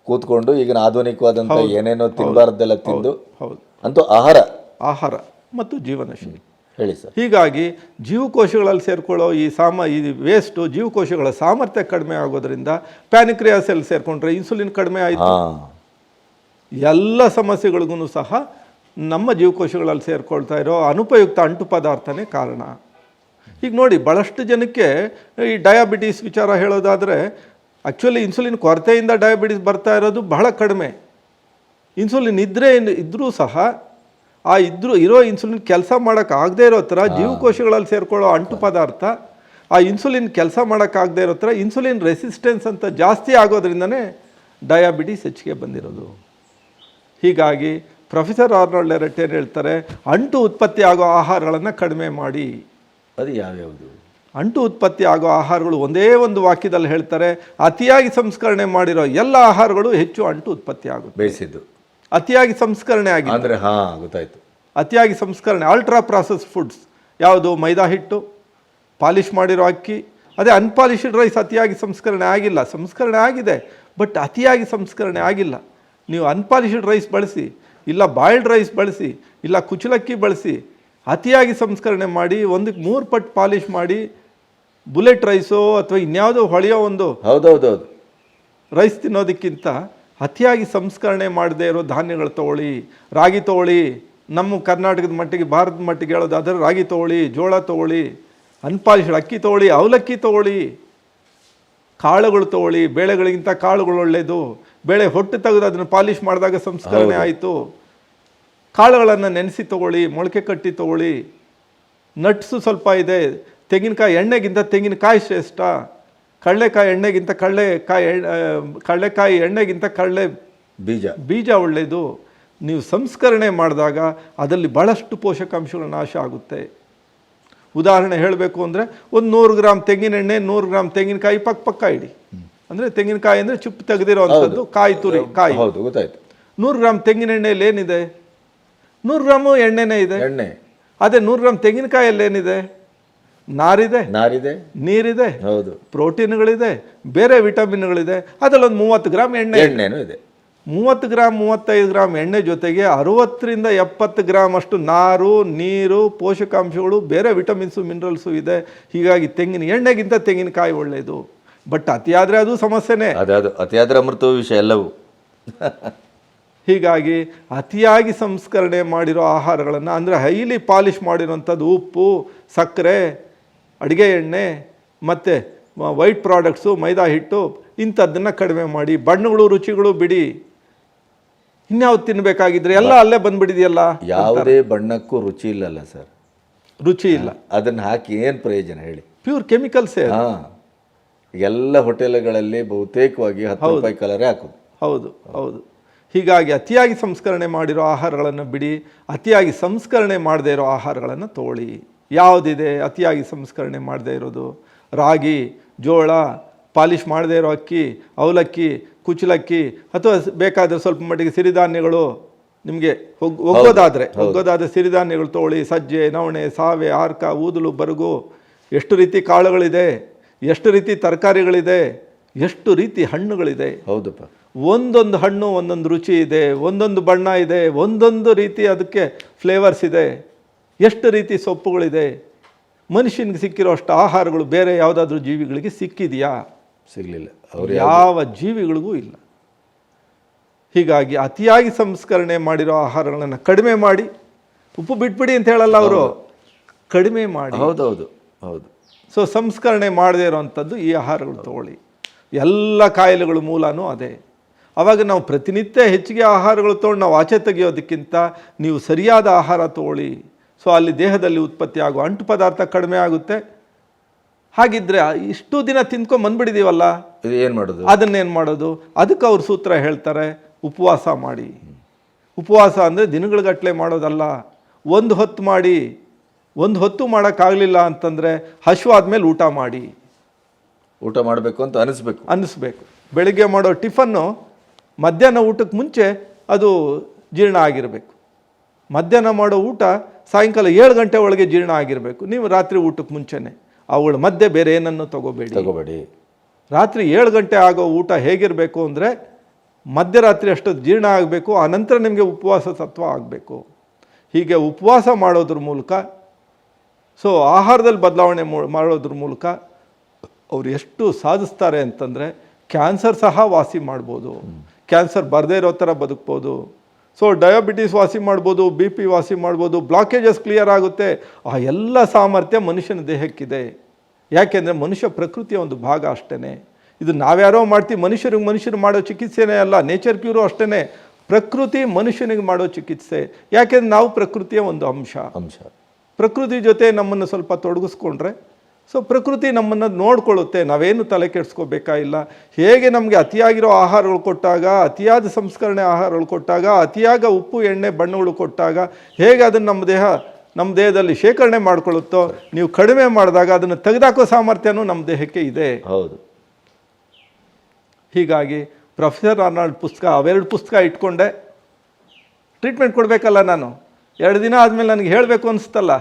ಕೂತ್ಕೊಂಡು ಈಗಿನ ಆಧುನಿಕವಾದಂಥ ಏನೇನೋ ತಿನ್ನಬಾರ್ದೆಲ್ಲ ತಿಂದು ಹೌದು. ಅಂತೂ ಆಹಾರ. ಆಹಾರ ಮತ್ತು ಜೀವನ ಶೈಲಿ ಹೇಳಿ ಸರ್. ಹೀಗಾಗಿ ಜೀವಕೋಶಗಳಲ್ಲಿ ಸೇರಿಕೊಳ್ಳೋ ಈ ಸಾಮ ಈ ವೇಸ್ಟು ಜೀವಕೋಶಗಳ ಸಾಮರ್ಥ್ಯ ಕಡಿಮೆ ಆಗೋದ್ರಿಂದ ಪ್ಯಾನಿಕ್ರಿಯಾಸಲ್ಲಿ ಸೇರಿಕೊಂಡ್ರೆ ಇನ್ಸುಲಿನ್ ಕಡಿಮೆ ಆಯಿತು. ಎಲ್ಲ ಸಮಸ್ಯೆಗಳಿಗೂ ಸಹ ನಮ್ಮ ಜೀವಕೋಶಗಳಲ್ಲಿ ಸೇರಿಕೊಳ್ತಾ ಇರೋ ಅನುಪಯುಕ್ತ ಅಂಟು ಪದಾರ್ಥನೇ ಕಾರಣ. ಈಗ ನೋಡಿ ಭಾಳಷ್ಟು ಜನಕ್ಕೆ ಈ ಡಯಾಬಿಟೀಸ್ ವಿಚಾರ ಹೇಳೋದಾದರೆ ಆ್ಯಕ್ಚುಲಿ ಇನ್ಸುಲಿನ್ ಕೊರತೆಯಿಂದ ಡಯಾಬಿಟೀಸ್ ಬರ್ತಾ ಇರೋದು ಬಹಳ ಕಡಿಮೆ. ಇನ್ಸುಲಿನ್ ಇದ್ದರೆ ಇದ್ದರೂ ಸಹ ಆ ಇದ್ರೂ ಇರೋ ಇನ್ಸುಲಿನ್ ಕೆಲಸ ಮಾಡೋಕ್ಕಾಗದೇ ಇರೋ ಥರ ಜೀವಕೋಶಗಳಲ್ಲಿ ಸೇರ್ಕೊಳ್ಳೋ ಅಂಟು ಪದಾರ್ಥ ಆ ಇನ್ಸುಲಿನ್ ಕೆಲಸ ಮಾಡೋಕ್ಕಾಗದೇ ಇರೋ ಥರ ಇನ್ಸುಲಿನ್ ರೆಸಿಸ್ಟೆನ್ಸ್ ಅಂತ ಜಾಸ್ತಿ ಆಗೋದ್ರಿಂದನೇ ಡಯಾಬಿಟೀಸ್ ಹೆಚ್ಚಿಗೆ ಬಂದಿರೋದು. ಹೀಗಾಗಿ ಪ್ರೊಫೆಸರ್ ಆರ್ನೊಳ್ಳೆ ಏನು ಹೇಳ್ತಾರೆ? ಅಂಟು ಉತ್ಪತ್ತಿ ಆಗೋ ಆಹಾರಗಳನ್ನು ಕಡಿಮೆ ಮಾಡಿ. ಅದು ಯಾವ್ಯಾವುದು? ಅಂಟು ಉತ್ಪತ್ತಿ ಆಗೋ ಆಹಾರಗಳು ಒಂದೇ ಒಂದು ವಾಕ್ಯದಲ್ಲಿ ಹೇಳ್ತಾರೆ ಅತಿಯಾಗಿ ಸಂಸ್ಕರಣೆ ಮಾಡಿರೋ ಎಲ್ಲ ಆಹಾರಗಳು ಹೆಚ್ಚು ಅಂಟು ಉತ್ಪತ್ತಿ ಆಗುತ್ತೆ. ಬೇಯಿಸಿದ್ದು. ಅತಿಯಾಗಿ ಸಂಸ್ಕರಣೆ ಆಗಿದೆ. ಅಂದರೆ ಹಾಂ ಗೊತ್ತಾಯಿತು. ಅತಿಯಾಗಿ ಸಂಸ್ಕರಣೆ ಅಲ್ಟ್ರಾ ಪ್ರಾಸೆಸ್ ಫುಡ್ಸ್ ಯಾವುದು? ಮೈದಾ ಹಿಟ್ಟು ಪಾಲಿಷ್ ಮಾಡಿರೋ ಅಕ್ಕಿ. ಅದೇ ಅನ್ಪಾಲಿಶ್ಡ್ ರೈಸ್ ಅತಿಯಾಗಿ ಸಂಸ್ಕರಣೆ ಆಗಿಲ್ಲ. ಸಂಸ್ಕರಣೆ ಆಗಿದೆ ಬಟ್ ಅತಿಯಾಗಿ ಸಂಸ್ಕರಣೆ ಆಗಿಲ್ಲ. ನೀವು ಅನ್ಪಾಲಿಶ್ಡ್ ರೈಸ್ ಬಳಸಿ ಇಲ್ಲ ಬಾಯ್ಲ್ಡ್ ರೈಸ್ ಬಳಸಿ ಇಲ್ಲ ಕುಚಲಕ್ಕಿ ಬಳಸಿ ಅತಿಯಾಗಿ ಸಂಸ್ಕರಣೆ ಮಾಡಿ ಒಂದಕ್ಕೆ ಮೂರು ಪಟ್ಟು ಪಾಲಿಷ್ ಮಾಡಿ ಬುಲೆಟ್ ರೈಸೋ ಅಥವಾ ಇನ್ಯಾವುದೋ ಹೊಳೆಯೋ ಒಂದು ಹೌದೌದೌದು. ರೈಸ್ ತಿನ್ನೋದಕ್ಕಿಂತ ಅತಿಯಾಗಿ ಸಂಸ್ಕರಣೆ ಮಾಡದೇ ಇರೋ ಧಾನ್ಯಗಳು ತಗೊಳ್ಳಿ ರಾಗಿ ತಗೊಳ್ಳಿ ನಮ್ಮ ಕರ್ನಾಟಕದ ಮಟ್ಟಿಗೆ ಭಾರತದ ಮಟ್ಟಿಗೆ ಹೇಳೋದಾದರೆ ರಾಗಿ ತಗೊಳ್ಳಿ ಜೋಳ ತಗೊಳ್ಳಿ ಅನ್ಪಾಲಿಶ್ಡ್ ಅಕ್ಕಿ ತಗೊಳ್ಳಿ ಅವಲಕ್ಕಿ ತಗೊಳ್ಳಿ ಕಾಳುಗಳು ತಗೊಳ್ಳಿ ಬೇಳೆಗಳಿಗಿಂತ ಕಾಳುಗಳು ಒಳ್ಳೆಯದು. ಬೇಳೆ ಹೊಟ್ಟು ತೆಗೆದು ಅದನ್ನು ಪಾಲಿಷ್ ಮಾಡಿದಾಗ ಸಂಸ್ಕರಣೆ ಆಯಿತು. ಕಾಳುಗಳನ್ನು ನೆನೆಸಿ ತಗೊಳ್ಳಿ ಮೊಳಕೆ ಕಟ್ಟಿ ತಗೊಳ್ಳಿ. ನಟ್ಸು ಸ್ವಲ್ಪ ಇದೆ. ತೆಂಗಿನಕಾಯಿ ಎಣ್ಣೆಗಿಂತ ತೆಂಗಿನಕಾಯಿ ಶ್ರೇಷ್ಠ. ಕಡಲೆಕಾಯಿ ಎಣ್ಣೆಗಿಂತ ಕಡಲೆಕಾಯಿ ಎಣ್ಣೆ ಕಡಲೆಕಾಯಿ ಎಣ್ಣೆಗಿಂತ ಕಡಲೆ ಬೀಜ. ಬೀಜ ಒಳ್ಳೆಯದು. ನೀವು ಸಂಸ್ಕರಣೆ ಮಾಡಿದಾಗ ಅದರಲ್ಲಿ ಭಾಳಷ್ಟು ಪೋಷಕಾಂಶಗಳು ನಾಶ ಆಗುತ್ತೆ. ಉದಾಹರಣೆ ಹೇಳಬೇಕು ಅಂದರೆ ಒಂದು ನೂರು ಗ್ರಾಮ್ ತೆಂಗಿನ ಎಣ್ಣೆ ನೂರು ಗ್ರಾಮ್ ತೆಂಗಿನಕಾಯಿ ಪಕ್ಕ ಪಕ್ಕ ಇಡಿ. ಅಂದರೆ ತೆಂಗಿನಕಾಯಿ ಅಂದರೆ ಚಿಪ್ಪು ತೆಗೆದಿರೋವಂಥದ್ದು ಕಾಯಿ ತುರಿ ಕಾಯಿ. ಹೌದು ಗೊತ್ತಾಯ್ತು. ನೂರು ಗ್ರಾಮ್ ತೆಂಗಿನ ಎಣ್ಣೆಯಲ್ಲಿ ಏನಿದೆ? ನೂರು ಗ್ರಾಮು ಎಣ್ಣೆನೇ ಇದೆ? ಎಣ್ಣೆ. ಅದೇ ನೂರು ಗ್ರಾಮ್ ತೆಂಗಿನಕಾಯಲ್ಲಿ ಏನಿದೆ? ನಾರಿದೆ. ನಾರಿದೆ. ನೀರಿದೆ. ಹೌದು. ಪ್ರೋಟೀನ್ಗಳಿದೆ. ಬೇರೆ ವಿಟಮಿನ್ಗಳಿದೆ. ಅದರಲ್ಲೊಂದು ಮೂವತ್ತು ಗ್ರಾಮ್ ಎಣ್ಣೆ. ಎಣ್ಣೆನೂ ಇದೆ. ಮೂವತ್ತು ಗ್ರಾಮ್ ಮೂವತ್ತೈದು ಗ್ರಾಮ್ ಎಣ್ಣೆ ಜೊತೆಗೆ ಅರುವತ್ತರಿಂದ ಎಪ್ಪತ್ತು ಗ್ರಾಮ್ ಅಷ್ಟು ನಾರು ನೀರು ಪೋಷಕಾಂಶಗಳು ಬೇರೆ ವಿಟಮಿನ್ಸು ಮಿನರಲ್ಸು ಇದೆ. ಹೀಗಾಗಿ ತೆಂಗಿನ ಎಣ್ಣೆಗಿಂತ ತೆಂಗಿನಕಾಯಿ ಒಳ್ಳೆಯದು. ಬಟ್ ಅತಿಯಾದರೆ ಅದು ಸಮಸ್ಯೆನೇ. ಅದು ಅತಿಯಾದರೆ ಅಮೃತ ವಿಷಯ ಎಲ್ಲವೂ. ಹೀಗಾಗಿ ಅತಿಯಾಗಿ ಸಂಸ್ಕರಣೆ ಮಾಡಿರೋ ಆಹಾರಗಳನ್ನು ಅಂದರೆ ಹೈಲಿ ಪಾಲಿಷ್ ಮಾಡಿರೋಂಥದ್ದು ಉಪ್ಪು ಸಕ್ಕರೆ ಅಡುಗೆ ಎಣ್ಣೆ ಮತ್ತು ವೈಟ್ ಪ್ರಾಡಕ್ಟ್ಸು ಮೈದಾ ಹಿಟ್ಟು ಇಂಥದ್ದನ್ನು ಕಡಿಮೆ ಮಾಡಿ ಬಣ್ಣಗಳು ರುಚಿಗಳು ಬಿಡಿ. ಇನ್ಯಾವ್ದು ತಿನ್ನಬೇಕಾಗಿದ್ರೆ ಎಲ್ಲ ಅಲ್ಲೇ ಬಂದ್ಬಿಟ್ಟಿದೆಯಲ್ಲ ಯಾವುದೇ ಬಣ್ಣಕ್ಕೂ ರುಚಿ ಇಲ್ಲಲ್ಲ ಸರ್. ರುಚಿ ಇಲ್ಲ. ಅದನ್ನು ಹಾಕಿ ಏನು ಪ್ರಯೋಜನ ಹೇಳಿ. ಪ್ಯೂರ್ ಕೆಮಿಕಲ್ಸೇ ಹಾ. ಎಲ್ಲ ಹೋಟೆಲ್ಗಳಲ್ಲಿ ಬಹುತೇಕವಾಗಿ ಹತ್ತು ರೂಪಾಯಿ ಕಲರೇ ಹಾಕೋದು. ಹೌದು ಹೌದು. ಹೀಗಾಗಿ ಅತಿಯಾಗಿ ಸಂಸ್ಕರಣೆ ಮಾಡಿರೋ ಆಹಾರಗಳನ್ನು ಬಿಡಿ ಅತಿಯಾಗಿ ಸಂಸ್ಕರಣೆ ಮಾಡದೇ ಇರೋ ಆಹಾರಗಳನ್ನು ತಗೊಳ್ಳಿ ಯಾವುದಿದೆ ಅತಿಯಾಗಿ ಸಂಸ್ಕರಣೆ ಮಾಡದೇ ಇರೋದು? ರಾಗಿ ಜೋಳ ಪಾಲಿಷ್ ಮಾಡದೇ ಇರೋ ಅಕ್ಕಿ ಅವಲಕ್ಕಿ ಕುಚಲಕ್ಕಿ ಅಥವಾ ಬೇಕಾದರೆ ಸ್ವಲ್ಪ ಮಟ್ಟಿಗೆ ಸಿರಿಧಾನ್ಯಗಳು ನಿಮಗೆ ಒಗ್ ಒಗ್ಗೋದಾದರೆ ಒಗ್ಗೋದಾದರೆ ಸಿರಿಧಾನ್ಯಗಳು ತೋಳಿ ಸಜ್ಜೆ ನವಣೆ ಸಾವೆ ಆರ್ಕ ಊದಲು ಬರಗು ಎಷ್ಟು ರೀತಿ ಕಾಳುಗಳಿದೆ? ಎಷ್ಟು ರೀತಿ ತರಕಾರಿಗಳಿದೆ ಎಷ್ಟು ರೀತಿ ಹಣ್ಣುಗಳಿದೆ. ಹೌದಪ್ಪ. ಒಂದೊಂದು ಹಣ್ಣು ಒಂದೊಂದು ರುಚಿ ಇದೆ ಒಂದೊಂದು ಬಣ್ಣ ಇದೆ ಒಂದೊಂದು ರೀತಿ ಅದಕ್ಕೆ ಫ್ಲೇವರ್ಸ್ ಇದೆ ಎಷ್ಟು ರೀತಿ ಸೊಪ್ಪುಗಳಿದೆ. ಮನುಷ್ಯನಿಗೆ ಸಿಕ್ಕಿರೋ ಅಷ್ಟು ಆಹಾರಗಳು ಬೇರೆ ಯಾವುದಾದ್ರೂ ಜೀವಿಗಳಿಗೆ ಸಿಕ್ಕಿದೆಯಾ? ಸಿಗಲಿಲ್ಲ. ಅವರು ಯಾವ ಜೀವಿಗಳಿಗೂ ಇಲ್ಲ. ಹೀಗಾಗಿ ಅತಿಯಾಗಿ ಸಂಸ್ಕರಣೆ ಮಾಡಿರೋ ಆಹಾರಗಳನ್ನು ಕಡಿಮೆ ಮಾಡಿ ಉಪ್ಪು ಬಿಟ್ಬಿಡಿ ಅಂತ ಹೇಳಲ್ಲ ಅವರು. ಕಡಿಮೆ ಮಾಡಿ. ಹೌದೌದು ಹೌದು. ಸೊ ಸಂಸ್ಕರಣೆ ಮಾಡದೇ ಇರೋವಂಥದ್ದು ಈ ಆಹಾರಗಳು ತಗೊಳ್ಳಿ. ಎಲ್ಲ ಕಾಯಿಲೆಗಳ ಮೂಲನೂ ಅದೇ. ಆವಾಗ ನಾವು ಪ್ರತಿನಿತ್ಯ ಹೆಚ್ಚಿಗೆ ಆಹಾರಗಳು ತೊಗೊಂಡು ನಾವು ಆಚೆ ತೆಗೆಯೋದಕ್ಕಿಂತ ನೀವು ಸರಿಯಾದ ಆಹಾರ ತಗೊಳ್ಳಿ. ಸೊ ಅಲ್ಲಿ ದೇಹದಲ್ಲಿ ಉತ್ಪತ್ತಿ ಆಗೋ ಅಂಟು ಪದಾರ್ಥ ಕಡಿಮೆ ಆಗುತ್ತೆ. ಹಾಗಿದ್ರೆ ಇಷ್ಟು ದಿನ ತಿಂದ್ಕೊಂಡು ಬಂದ್ಬಿಡಿದೀವಲ್ಲ? ಏನು ಮಾಡೋದು? ಅದನ್ನೇನು ಮಾಡೋದು? ಅದಕ್ಕೆ ಅವ್ರ ಸೂತ್ರ ಹೇಳ್ತಾರೆ ಉಪವಾಸ ಮಾಡಿ. ಉಪವಾಸ ಅಂದರೆ ದಿನಗಳಗಟ್ಟಲೆ ಮಾಡೋದಲ್ಲ. ಒಂದು ಹೊತ್ತು ಮಾಡಿ. ಒಂದು ಹೊತ್ತು ಮಾಡೋಕ್ಕಾಗಲಿಲ್ಲ ಅಂತಂದರೆ ಹಶುವಾದ್ಮೇಲೆ ಊಟ ಮಾಡಿ. ಊಟ ಮಾಡಬೇಕು ಅಂತ ಅನಿಸ್ಬೇಕು. ಅನ್ನಿಸ್ಬೇಕು ಬೆಳಿಗ್ಗೆ ಮಾಡೋ ಟಿಫನ್ನು ಮಧ್ಯಾಹ್ನ ಊಟಕ್ಕೆ ಮುಂಚೆ ಅದು ಜೀರ್ಣ ಆಗಿರಬೇಕು. ಮಧ್ಯಾಹ್ನ ಮಾಡೋ ಊಟ ಸಾಯಂಕಾಲ ಏಳು ಗಂಟೆ ಒಳಗೆ ಜೀರ್ಣ ಆಗಿರಬೇಕು. ನೀವು ರಾತ್ರಿ ಊಟಕ್ಕೆ ಮುಂಚೆನೆ. ಅವಳ ಮಧ್ಯೆ ಬೇರೆ ಏನನ್ನು ತಗೋಬೇಡಿ. ತಗೋಬೇಡಿ. ರಾತ್ರಿ ಏಳು ಗಂಟೆ ಆಗೋ ಊಟ ಹೇಗಿರಬೇಕು ಅಂದರೆ ಮಧ್ಯರಾತ್ರಿ ಅಷ್ಟೊತ್ತು ಜೀರ್ಣ ಆಗಬೇಕು ಆನಂತರ ನಿಮಗೆ ಉಪವಾಸ ತತ್ವ ಆಗಬೇಕು. ಹೀಗೆ ಉಪವಾಸ ಮಾಡೋದ್ರ ಮೂಲಕ ಸೊ ಆಹಾರದಲ್ಲಿ ಬದಲಾವಣೆ ಮಾಡೋದ್ರ ಮೂಲಕ ಅವರು ಎಷ್ಟು ಸಾಧಿಸ್ತಾರೆ ಅಂತಂದರೆ ಕ್ಯಾನ್ಸರ್ ಸಹ ವಾಸಿ ಮಾಡ್ಬೋದು. ಕ್ಯಾನ್ಸರ್ ಬರದೇ ಇರೋ ಥರ ಬದುಕ್ಬೋದು. ಸೊ ಡಯಾಬಿಟಿಸ್ ವಾಸಿ ಮಾಡ್ಬೋದು ಬಿ ಪಿ ವಾಸಿ ಮಾಡ್ಬೋದು ಬ್ಲಾಕೇಜಸ್ ಕ್ಲಿಯರ್ ಆಗುತ್ತೆ. ಆ ಎಲ್ಲ ಸಾಮರ್ಥ್ಯ ಮನುಷ್ಯನ ದೇಹಕ್ಕಿದೆ. ಯಾಕೆಂದರೆ ಮನುಷ್ಯ ಪ್ರಕೃತಿಯ ಒಂದು ಭಾಗ ಅಷ್ಟೇ ಇದು ನಾವ್ಯಾರೋ ಮಾಡ್ತೀವಿ ಮನುಷ್ಯರಿಗೆ ಮನುಷ್ಯರು ಮಾಡೋ ಚಿಕಿತ್ಸೆನೇ ಅಲ್ಲ ನೇಚರ್ ಕ್ಯೂರು ಅಷ್ಟೇ ಪ್ರಕೃತಿ ಮನುಷ್ಯನಿಗೆ ಮಾಡೋ ಚಿಕಿತ್ಸೆ. ಯಾಕೆಂದ್ರೆ ನಾವು ಪ್ರಕೃತಿಯ ಒಂದು ಅಂಶ. ಅಂಶ. ಪ್ರಕೃತಿ ಜೊತೆ ನಮ್ಮನ್ನು ಸ್ವಲ್ಪ ತೊಡಗಿಸ್ಕೊಂಡ್ರೆ ಸೊ ಪ್ರಕೃತಿ ನಮ್ಮನ್ನು ನೋಡ್ಕೊಳ್ಳುತ್ತೆ ನಾವೇನು ತಲೆ ಕೆಡಿಸ್ಕೋಬೇಕಾಗಿಲ್ಲ ಹೇಗೆ ನಮಗೆ ಅತಿಯಾಗಿರೋ ಆಹಾರಗಳು ಕೊಟ್ಟಾಗ ಅತಿಯಾದ ಸಂಸ್ಕರಣೆ ಆಹಾರಗಳು ಕೊಟ್ಟಾಗ ಅತಿಯಾಗ ಉಪ್ಪು ಎಣ್ಣೆ ಬಣ್ಣಗಳು ಕೊಟ್ಟಾಗ ಹೇಗೆ ಅದನ್ನು ನಮ್ಮ ದೇಹ ನಮ್ಮ ದೇಹದಲ್ಲಿ ಶೇಖರಣೆ ಮಾಡ್ಕೊಳ್ಳುತ್ತೋ ನೀವು ಕಡಿಮೆ ಮಾಡಿದಾಗ ಅದನ್ನು ತೆಗೆದಾಕೋ ಸಾಮರ್ಥ್ಯನೂ ನಮ್ಮ ದೇಹಕ್ಕೆ ಇದೆ. ಹೌದು. ಹೀಗಾಗಿ ಪ್ರೊಫೆಸರ್ ಆರ್ನಾಲ್ಡ್ ಪುಸ್ತಕ ಅವೆರಡು ಪುಸ್ತಕ ಇಟ್ಕೊಂಡೆ. ಟ್ರೀಟ್ಮೆಂಟ್ ಕೊಡಬೇಕಲ್ಲ ನಾನು? ಎರಡು ದಿನ ಆದಮೇಲೆ ನನಗೆ ಹೇಳಬೇಕು ಅನಿಸ್ತಲ್ಲ.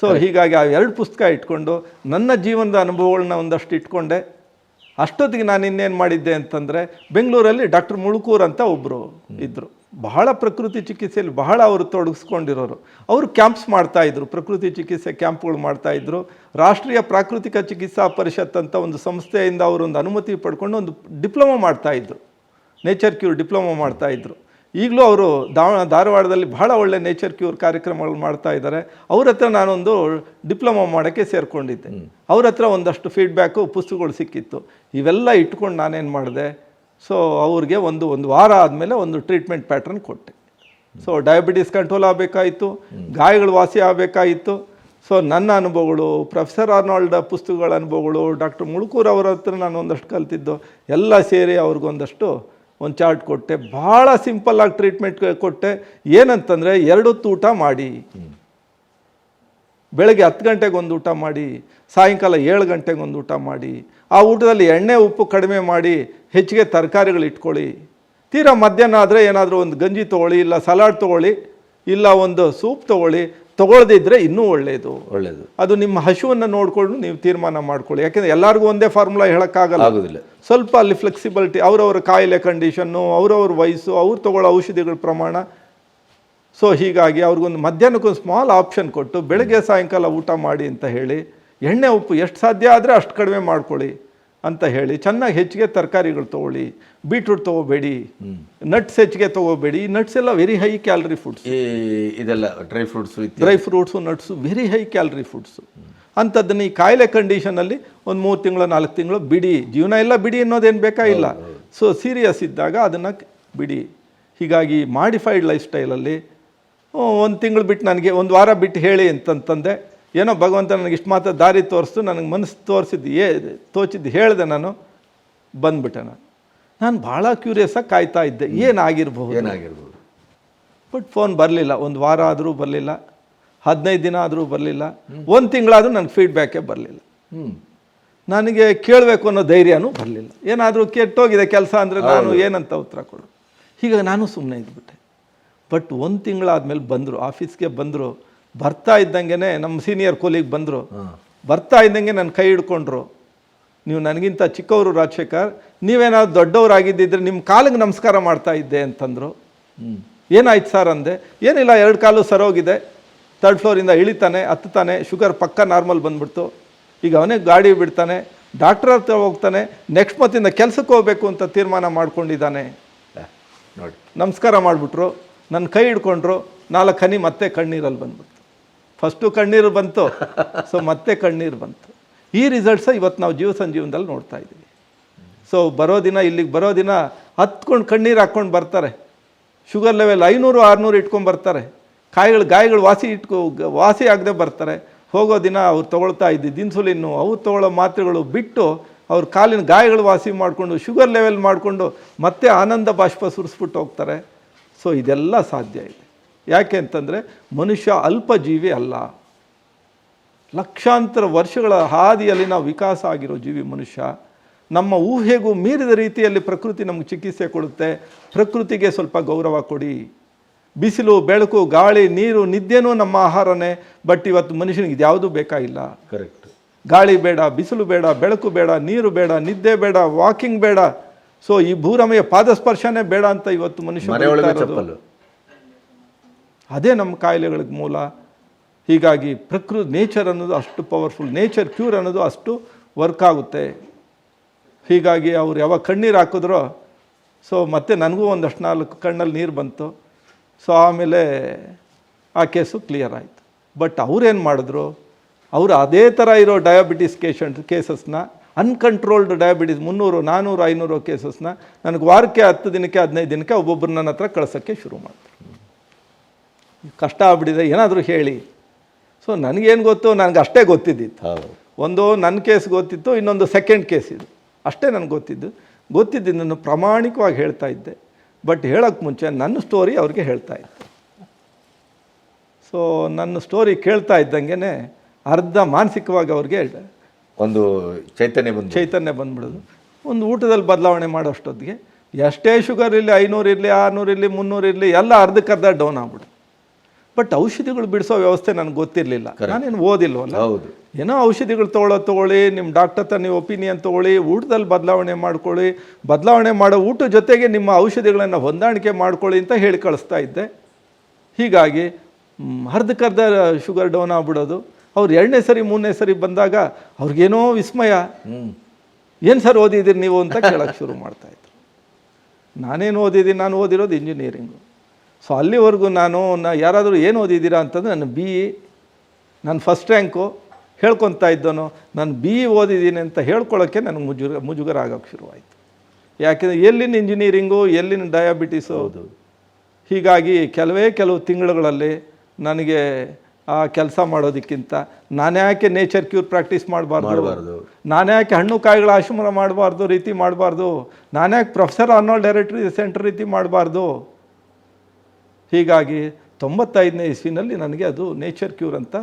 ಸೊ ಹೀಗಾಗಿ ಆ ಎರಡು ಪುಸ್ತಕ ಇಟ್ಕೊಂಡು ನನ್ನ ಜೀವನದ ಅನುಭವಗಳನ್ನ ಒಂದಷ್ಟು ಇಟ್ಕೊಂಡೆ. ಅಷ್ಟೊತ್ತಿಗೆ ನಾನು ಇನ್ನೇನು ಮಾಡಿದ್ದೆ ಅಂತಂದರೆ ಬೆಂಗಳೂರಲ್ಲಿ ಡಾಕ್ಟರ್ ಮುಳುಕೂರ್ ಅಂತ ಒಬ್ಬರು ಇದ್ದರು ಬಹಳ ಪ್ರಕೃತಿ ಚಿಕಿತ್ಸೆಯಲ್ಲಿ ಬಹಳ ಅವರು ತೊಡಗಿಸ್ಕೊಂಡಿರೋರು. ಅವರು ಕ್ಯಾಂಪ್ಸ್ ಮಾಡ್ತಾಯಿದ್ರು ಪ್ರಕೃತಿ ಚಿಕಿತ್ಸೆ ಕ್ಯಾಂಪ್ಗಳು ಮಾಡ್ತಾಯಿದ್ರು ರಾಷ್ಟ್ರೀಯ ಪ್ರಾಕೃತಿಕ ಚಿಕಿತ್ಸಾ ಪರಿಷತ್ ಅಂತ ಒಂದು ಸಂಸ್ಥೆಯಿಂದ ಅವರೊಂದು ಅನುಮತಿ ಪಡ್ಕೊಂಡು ಒಂದು ಡಿಪ್ಲೊಮಾ ಮಾಡ್ತಾಯಿದ್ರು ನೇಚರ್ ಕ್ಯೂರ್ ಡಿಪ್ಲೊಮಾ ಮಾಡ್ತಾಯಿದ್ರು ಈಗಲೂ ಅವರು ಧಾರವಾಡದಲ್ಲಿ ಬಹಳ ಒಳ್ಳೆ ನೇಚರ್ ಕ್ಯೂರ್ ಕಾರ್ಯಕ್ರಮಗಳು ಮಾಡ್ತಾ ಇದ್ದಾರೆ. ಅವ್ರ ಹತ್ರ ನಾನೊಂದು ಡಿಪ್ಲೊಮಾ ಮಾಡೋಕ್ಕೆ ಸೇರಿಕೊಂಡಿದ್ದೆ. ಅವ್ರ ಹತ್ರ ಒಂದಷ್ಟು ಫೀಡ್ಬ್ಯಾಕು ಪುಸ್ತಕಗಳು ಸಿಕ್ಕಿತ್ತು. ಇವೆಲ್ಲ ಇಟ್ಕೊಂಡು ನಾನೇನು ಮಾಡಿದೆ? ಸೊ ಅವ್ರಿಗೆ ಒಂದು ಒಂದು ವಾರ ಆದಮೇಲೆ ಒಂದು ಟ್ರೀಟ್ಮೆಂಟ್ ಪ್ಯಾಟ್ರನ್ ಕೊಟ್ಟೆ. ಸೊ ಡಯಾಬಿಟಿಸ್ ಕಂಟ್ರೋಲ್ ಆಗಬೇಕಾಯಿತು. ಗಾಯಗಳು ವಾಸಿ ಆಗಬೇಕಾಯಿತು. ಸೊ ನನ್ನ ಅನುಭವಗಳು ಪ್ರೊಫೆಸರ್ ಆರ್ನಾಲ್ಡ್ ಪುಸ್ತಕಗಳ ಅನುಭವಗಳು ಡಾಕ್ಟರ್ ಮುಳುಕೂರ್ ಅವರ ಹತ್ರ ನಾನು ಒಂದಷ್ಟು ಕಲ್ತಿದ್ದು ಎಲ್ಲ ಸೇರಿ ಅವ್ರಿಗೊಂದಷ್ಟು ಒಂದು ಚಾರ್ಟ್ ಕೊಟ್ಟೆ, ಭಾಳ ಸಿಂಪಲ್ಲಾಗಿ ಟ್ರೀಟ್ಮೆಂಟ್ ಕೊಟ್ಟೆ. ಏನಂತಂದರೆ ಎರಡು ಊಟ ಮಾಡಿ. ಬೆಳಗ್ಗೆ ಹತ್ತು ಗಂಟೆಗೆ ಒಂದು ಊಟ ಮಾಡಿ, ಸಾಯಂಕಾಲ ಏಳು ಗಂಟೆಗೆ ಒಂದು ಊಟ ಮಾಡಿ, ಆ ಊಟದಲ್ಲಿ ಎಣ್ಣೆ ಉಪ್ಪು ಕಡಿಮೆ ಮಾಡಿ, ಹೆಚ್ಚಿಗೆ ತರಕಾರಿಗಳು ಇಟ್ಕೊಳ್ಳಿ. ತೀರಾ ಮಧ್ಯಾಹ್ನ ಆದರೆ ಏನಾದರೂ ಒಂದು ಗಂಜಿ ತೊಗೊಳ್ಳಿ, ಇಲ್ಲ ಸಲಾಡ್ ತೊಗೊಳ್ಳಿ, ಇಲ್ಲ ಒಂದು ಸೂಪ್ ತೊಗೊಳ್ಳಿ ತೊಗೊಳ್ದಿದ್ರೆ ಇನ್ನೂ ಒಳ್ಳೆಯದು ಒಳ್ಳೆಯದು ಅದು ನಿಮ್ಮ ಹಸುವನ್ನು ನೋಡಿಕೊಂಡು ನೀವು ತೀರ್ಮಾನ ಮಾಡ್ಕೊಳ್ಳಿ. ಯಾಕೆಂದರೆ ಎಲ್ಲರಿಗೂ ಒಂದೇ ಫಾರ್ಮುಲಾ ಹೇಳೋಕ್ಕಾಗಲ್ಲ. ಆಗೋದಿಲ್ಲ. ಸ್ವಲ್ಪ ಅಲ್ಲಿ ಫ್ಲೆಕ್ಸಿಬಿಲಿಟಿ ಅವರವರ ಕಾಯಿಲೆ ಕಂಡೀಷನ್ನು ಅವರವ್ರ ವಯಸ್ಸು ಅವ್ರು ತಗೊಳ್ಳೋ ಔಷಧಿಗಳ ಪ್ರಮಾಣ. ಸೊ ಹೀಗಾಗಿ ಅವ್ರಿಗೊಂದು ಮಧ್ಯಾಹ್ನಕ್ಕೊಂದು ಸ್ಮಾಲ್ ಆಪ್ಷನ್ ಕೊಟ್ಟು ಬೆಳಗ್ಗೆ ಸಾಯಂಕಾಲ ಊಟ ಮಾಡಿ ಅಂತ ಹೇಳಿ ಎಣ್ಣೆ ಉಪ್ಪು ಎಷ್ಟು ಸಾಧ್ಯ ಆದರೆ ಅಷ್ಟು ಕಡಿಮೆ ಮಾಡ್ಕೊಳ್ಳಿ. ಅಂತ ಹೇಳಿ ಚೆನ್ನಾಗಿ ಹೆಚ್ಚಿಗೆ ತರಕಾರಿಗಳು ತೊಗೊಳ್ಳಿ ಬೀಟ್ರೂಟ್ ತೊಗೋಬೇಡಿ ನಟ್ಸ್ ಹೆಚ್ಚಿಗೆ ತೊಗೋಬೇಡಿ. ನಟ್ಸ್ ಎಲ್ಲ ವೆರಿ ಹೈ ಕ್ಯಾಲರಿ ಫುಡ್ಸ್ ಇದೆಲ್ಲ dry fruits dry fruits nuts very high calorie foods ಅಂಥದ್ದನ್ನ ಈ ಕಾಯಿಲೆ ಕಂಡೀಷನಲ್ಲಿ ಒಂದು ಮೂರು ತಿಂಗಳು ನಾಲ್ಕು ತಿಂಗಳು ಬಿಡಿ. ಜೀವನ ಎಲ್ಲ ಬಿಡಿ ಅನ್ನೋದೇನು ಇಲ್ಲ. ಸೊ ಸೀರಿಯಸ್ ಇದ್ದಾಗ ಅದನ್ನು ಬಿಡಿ. ಹೀಗಾಗಿ ಮಾಡಿಫೈಡ್ ಲೈಫ್ ಸ್ಟೈಲಲ್ಲಿ ಒಂದು ತಿಂಗಳು ಬಿಟ್ಟು ನನಗೆ ಒಂದು ವಾರ ಬಿಟ್ಟು ಹೇಳಿ ಅಂತಂತಂದೆ ಏನೋ ಭಗವಂತ ನನಗೆ ಇಷ್ಟು ಮಾತ್ರ ದಾರಿ ತೋರಿಸ್ತು ನನಗೆ ಮನಸ್ಸು ತೋರಿಸಿದ್ದು ಏ ತೋಚಿದ್ದು ಹೇಳಿದೆ ನಾನು ಬಂದ್ಬಿಟ್ಟೆ ನಾನು. ನಾನು ಭಾಳ ಕ್ಯೂರಿಯಸ್ಸಾಗಿ ಕಾಯ್ತಾ ಇದ್ದೆ ಏನಾಗಿರ್ಬಹುದು? ಏನಾಗಿರ್ಬೋದು ಬಟ್ ಫೋನ್ ಬರಲಿಲ್ಲ ಒಂದು ವಾರ ಆದರೂ ಬರಲಿಲ್ಲ ಹದಿನೈದು ದಿನ ಆದರೂ ಬರಲಿಲ್ಲ ಒಂದು ತಿಂಗಳಾದರೂ ನನಗೆ ಫೀಡ್ಬ್ಯಾಕೇ ಬರಲಿಲ್ಲ. ನನಗೆ ಕೇಳಬೇಕು ಅನ್ನೋ ಧೈರ್ಯನೂ ಬರಲಿಲ್ಲ. ಏನಾದರೂ ಕೆಟ್ಟೋಗಿದೆ ಕೆಲಸ ಅಂದರೆ ನಾನು ಏನಂತ ಉತ್ತರ ಕೊಡು ಹೀಗಾಗಿ ನಾನು ಸುಮ್ಮನೆ ಇದ್ಬಿಟ್ಟೆ. ಬಟ್ ಒಂದು ತಿಂಗಳಾದ್ಮೇಲೆ ಬಂದರು ಆಫೀಸ್ಗೆ ಬಂದರು ಬರ್ತಾ ಇದ್ದಂಗೆ ನಮ್ಮ ಸೀನಿಯರ್ ಕೋಲಿಗೆ ಬಂದರು. ಬರ್ತಾ ಇದ್ದಂಗೆ ನನ್ನ ಕೈ ಹಿಡ್ಕೊಂಡ್ರು. ನೀವು ನನಗಿಂತ ಚಿಕ್ಕವರು ರಾಜಶೇಖರ್ ನೀವೇನಾದ್ರು ದೊಡ್ಡವರಾಗಿದ್ದಿದ್ರೆ ನಿಮ್ಮ ಕಾಲಿಗೆ ನಮಸ್ಕಾರ ಮಾಡ್ತಾ ಇದ್ದೆ ಅಂತಂದರು. ಏನಾಯ್ತು ಸರ್ ಅಂದೆ ಏನಿಲ್ಲ ಎರಡು ಕಾಲು ಸರೋಗಿದೆ. ತರ್ಡ್ ಫ್ಲೋರಿಂದ ಇಳಿತಾನೆ ಹತ್ತುತ್ತಾನೆ ಶುಗರ್ ಪಕ್ಕ ನಾರ್ಮಲ್ ಬಂದ್ಬಿಡ್ತು. ಈಗ ಅವನೇ ಗಾಡಿ ಬಿಡ್ತಾನೆ ಡಾಕ್ಟ್ರ್ ಹತ್ರ ಹೋಗ್ತಾನೆ ನೆಕ್ಸ್ಟ್ ಮತ್ತಿಂದ ಕೆಲಸಕ್ಕೆ ಹೋಗ್ಬೇಕು ಅಂತ ತೀರ್ಮಾನ ಮಾಡ್ಕೊಂಡಿದ್ದಾನೆ. ನೋಡಿ. ನಮಸ್ಕಾರ ಮಾಡಿಬಿಟ್ರು ನನ್ನ ಕೈ ಹಿಡ್ಕೊಂಡ್ರು ನಾಲ್ಕು ಹನಿ ಮತ್ತೆ ಕಣ್ಣೀರಲ್ಲಿ ಬಂದ್ಬಿಡ್ತು ಫಸ್ಟು ಕಣ್ಣೀರು ಬಂತು. ಸೊ ಮತ್ತೆ ಕಣ್ಣೀರು ಬಂತು. ಈ ರಿಸಲ್ಟ್ಸ ಇವತ್ತು ನಾವು ಜೀವ ಸಂಜೀವನದಲ್ಲಿ ನೋಡ್ತಾ ಇದ್ದೀವಿ. ಸೊ ಬರೋ ದಿನ ಇಲ್ಲಿಗೆ ಬರೋ ದಿನ ಹತ್ಕೊಂಡು ಕಣ್ಣೀರು ಹಾಕ್ಕೊಂಡು ಬರ್ತಾರೆ. ಶುಗರ್ ಲೆವೆಲ್ ಐನೂರು, ಆರುನೂರು ಇಟ್ಕೊಂಡು ಬರ್ತಾರೆ. ಕಾಯಿಗಳು, ಗಾಯಗಳು ವಾಸಿ ಇಟ್ಕೊ, ವಾಸಿ ಆಗದೆ ಬರ್ತಾರೆ. ಹೋಗೋ ದಿನ ಅವ್ರು ತೊಗೊಳ್ತಾ ಇದ್ದಿದ್ದು ಇನ್ಸುಲಿನ್ನು ಅವ್ರು ತೊಗೊಳ್ಳೋ ಮಾತ್ರೆಗಳು ಬಿಟ್ಟು ಅವ್ರ ಕಾಲಿನ ಗಾಯಗಳು ವಾಸಿ ಮಾಡಿಕೊಂಡು ಶುಗರ್ ಲೆವೆಲ್ ಮಾಡಿಕೊಂಡು ಮತ್ತೆ ಆನಂದ ಬಾಷ್ಪ ಸುರಿಸ್ಬಿಟ್ಟು ಹೋಗ್ತಾರೆ. ಸೊ ಇದೆಲ್ಲ ಸಾಧ್ಯ ಇದೆ. ಯಾಕೆ ಅಂತಂದರೆ ಮನುಷ್ಯ ಅಲ್ಪ ಜೀವಿ ಅಲ್ಲ. ಲಕ್ಷಾಂತರ ವರ್ಷಗಳ ಹಾದಿಯಲ್ಲಿ ನಾವು ವಿಕಾಸ ಆಗಿರೋ ಜೀವಿ ಮನುಷ್ಯ. ನಮ್ಮ ಊಹೆಗೂ ಮೀರಿದ ರೀತಿಯಲ್ಲಿ ಪ್ರಕೃತಿ ನಮಗೆ ಚಿಕಿತ್ಸೆ ಕೊಡುತ್ತೆ. ಪ್ರಕೃತಿಗೆ ಸ್ವಲ್ಪ ಗೌರವ ಕೊಡಿ. ಬಿಸಿಲು ಬೆಳಕು ಗಾಳಿ ನೀರು ನಿದ್ದೆನೂ ನಮ್ಮ ಆಹಾರನೇ. ಬಟ್ ಇವತ್ತು ಮನುಷ್ಯನಿಗೆ ಇದ್ಯಾವುದೂ ಬೇಕಾಗಿಲ್ಲ ಕರೆಕ್ಟ್ ಗಾಳಿ ಬೇಡ ಬಿಸಿಲು ಬೇಡ ಬೆಳಕು ಬೇಡ ನೀರು ಬೇಡ ನಿದ್ದೆ ಬೇಡ ವಾಕಿಂಗ್ ಬೇಡ. ಸೊ ಈ ಭೂರಮೆಯ ಪಾದಸ್ಪರ್ಶನೇ ಬೇಡ ಅಂತ ಇವತ್ತು ಮನುಷ್ಯ ಮನೆ ಬದುಕ್ತಾ ಒಳಗೆ ಇರೋದು. ಚಪ್ಪಲು ಅದೇ ನಮ್ಮ ಕಾಯಿಲೆಗಳಿಗೆ ಮೂಲ. ಹೀಗಾಗಿ ಪ್ರಕೃತಿ ನೇಚರ್ ಅನ್ನೋದು ಅಷ್ಟು ಪವರ್ಫುಲ್ ನೇಚರ್ ಕ್ಯೂರ್ ಅನ್ನೋದು ಅಷ್ಟು ವರ್ಕ್ ಆಗುತ್ತೆ. ಹೀಗಾಗಿ ಅವ್ರು ಯಾವಾಗ ಕಣ್ಣೀರು ಹಾಕಿದ್ರೋ ಸೊ ಮತ್ತೆ ನನಗೂ ಒಂದಷ್ಟು ನಾಲ್ಕು ಕಣ್ಣಲ್ಲಿ ನೀರು ಬಂತು. ಸೊ ಆಮೇಲೆ ಆ ಕೇಸು ಕ್ಲಿಯರ್ ಆಯಿತು. ಬಟ್ ಅವ್ರೇನು ಮಾಡಿದ್ರು, ಅವರು ಅದೇ ಥರ ಇರೋ ಡಯಾಬಿಟಿಸ್ ಕೇಷಂಟ್ ಕೇಸಸ್ನ ಅನ್ಕಂಟ್ರೋಲ್ಡ್ ಡಯಾಬಿಟಿಸ್ ಮುನ್ನೂರು ನಾನ್ನೂರು ಐನೂರು ಕೇಸಸ್ನ ನನಗೆ ವಾರಕ್ಕೆ ಹತ್ತು ದಿನಕ್ಕೆ, ಹದಿನೈದು ದಿನಕ್ಕೆ ಒಬ್ಬೊಬ್ಬರು ನನ್ನ ಹತ್ರ ಕಳ್ಸೋಕ್ಕೆ ಶುರು ಮಾಡ್ತಾರೆ. ಕಷ್ಟ ಆಗ್ಬಿಟ್ಟಿದೆ ಏನಾದರೂ ಹೇಳಿ. ಸೊ ನನಗೇನು ಗೊತ್ತು ನನಗೆ ಅಷ್ಟೇ ಗೊತ್ತಿದ್ದಿತ್ತು ಒಂದು ನನ್ನ ಕೇಸ್ ಗೊತ್ತಿತ್ತು ಇನ್ನೊಂದು ಸೆಕೆಂಡ್ ಕೇಸ್ ಇದು. ಅಷ್ಟೇ ನನಗೆ ಗೊತ್ತಿದ್ದು. ಗೊತ್ತಿದ್ದನ್ನು ಪ್ರಾಮಾಣಿಕವಾಗಿ ಹೇಳ್ತಾ ಇದ್ದೆ. ಬಟ್ ಹೇಳೋಕ್ಕೆ ಮುಂಚೆ ನನ್ನ ಸ್ಟೋರಿ ಅವ್ರಿಗೆ ಹೇಳ್ತಾ ಇದ್ದೆ. ಸೊ ನನ್ನ ಸ್ಟೋರಿ ಕೇಳ್ತಾ ಇದ್ದಂಗೆ ಅರ್ಧ ಮಾನಸಿಕವಾಗಿ ಅವ್ರಿಗೆ ಒಂದು ಚೈತನ್ಯ ಬಂದು ಚೈತನ್ಯ ಬಂದ್ಬಿಡೋದು. ಒಂದು ಊಟದಲ್ಲಿ ಬದಲಾವಣೆ ಮಾಡೋಷ್ಟೊತ್ತಿಗೆ ಎಷ್ಟೇ ಶುಗರ್ ಇರಲಿ ಐನೂರು ಇರಲಿ ಆರುನೂರು ಇರಲಿ ಮುನ್ನೂರು ಇರಲಿ ಎಲ್ಲ ಅರ್ಧಕ್ಕರ್ಧ ಡೌನ್ ಆಗ್ಬಿಡು ಬಟ್ ಔಷಧಿಗಳು ಬಿಡಿಸೋ ವ್ಯವಸ್ಥೆ ನನಗೆ ಗೊತ್ತಿರಲಿಲ್ಲ. ನಾನೇನು ಓದಿಲ್ವಲ್ಲ? ಹೌದು. ಏನೋ ಔಷಧಿಗಳು ತೊಗೊಳ್ಳೋ ತೊಗೊಳ್ಳಿ ನಿಮ್ಮ ಡಾಕ್ಟರ್ ತನ್ನ ನೀವು ಒಪಿನಿಯನ್ ತೊಗೊಳ್ಳಿ ಊಟದಲ್ಲಿ ಬದಲಾವಣೆ ಮಾಡ್ಕೊಳ್ಳಿ ಬದಲಾವಣೆ ಮಾಡೋ ಊಟ ಜೊತೆಗೆ ನಿಮ್ಮ ಔಷಧಿಗಳನ್ನು ಹೊಂದಾಣಿಕೆ ಮಾಡ್ಕೊಳ್ಳಿ ಅಂತ ಹೇಳಿ ಕಳಿಸ್ತಾ ಇದ್ದೆ. ಹೀಗಾಗಿ ಅರ್ಧಕ್ಕರ್ಧ ಶುಗರ್ ಡೌನ್ ಆಗ್ಬಿಡೋದು. ಅವ್ರು ಎರಡನೇ ಸರಿ ಮೂರನೇ ಸರಿ ಬಂದಾಗ ಅವ್ರಿಗೇನೋ ವಿಸ್ಮಯ. ಏನು ಸರ್ ಓದಿದ್ದೀರಿ ನೀವು ಅಂತ ಕೇಳೋಕ್ಕೆ ಶುರು ಮಾಡ್ತಾಯಿದ್ರು ನಾನೇನು ಓದಿದ್ದೀನಿ? ನಾನು ಓದಿರೋದು ಇಂಜಿನಿಯರಿಂಗು ಸೊ ಅಲ್ಲಿವರೆಗೂ ನಾನು ನಾ ಯಾರಾದರೂ ಏನು ಓದಿದ್ದೀರಾ ಅಂತಂದರೆ ನಾನು ಬಿ ಇ ನಾನು ಫಸ್ಟ್ ರ್ಯಾಂಕು ಹೇಳ್ಕೊತಾ ಇದ್ದನು ನಾನು ಬಿ ಇ ಓದಿದ್ದೀನಿ ಅಂತ ಹೇಳ್ಕೊಳ್ಳೋಕ್ಕೆ ನನಗೆ ಮುಜುಗ ಮುಜುಗರ ಆಗೋಕ್ಕೆ ಶುರುವಾಯಿತು. ಯಾಕೆಂದರೆ ಎಲ್ಲಿನ ಇಂಜಿನಿಯರಿಂಗು ಎಲ್ಲಿನ ಡಯಾಬಿಟೀಸು ಹೀಗಾಗಿ ಕೆಲವೇ ಕೆಲವು ತಿಂಗಳುಗಳಲ್ಲಿ ನನಗೆ ಆ ಕೆಲಸ ಮಾಡೋದಕ್ಕಿಂತ ನಾನು ಯಾಕೆ ನೇಚರ್ ಕ್ಯೂರ್ ಪ್ರಾಕ್ಟೀಸ್ ಮಾಡಬಾರ್ದು? ಮಾಡಬಾರ್ದು. ನಾನು ಯಾಕೆ ಹಣ್ಣು ಕಾಯಿಗಳ ಆಶ್ರಮ ಮಾಡಬಾರ್ದು ರೀತಿ ಮಾಡಬಾರ್ದು? ನಾನು ಯಾಕೆ ಪ್ರೊಫೆಸರ್ ಅರ್ನಾಲ್ಡ್ ಡೈರೆಕ್ಟ್ರಿ ಸೆಂಟರ್ ರೀತಿ ಮಾಡಬಾರ್ದು? ಹೀಗಾಗಿ ತೊಂಬತ್ತೈದನೇ ಇಸ್ವಿನಲ್ಲಿ ನನಗೆ ಅದು ನೇಚರ್ ಕ್ಯೂರ್ ಅಂತ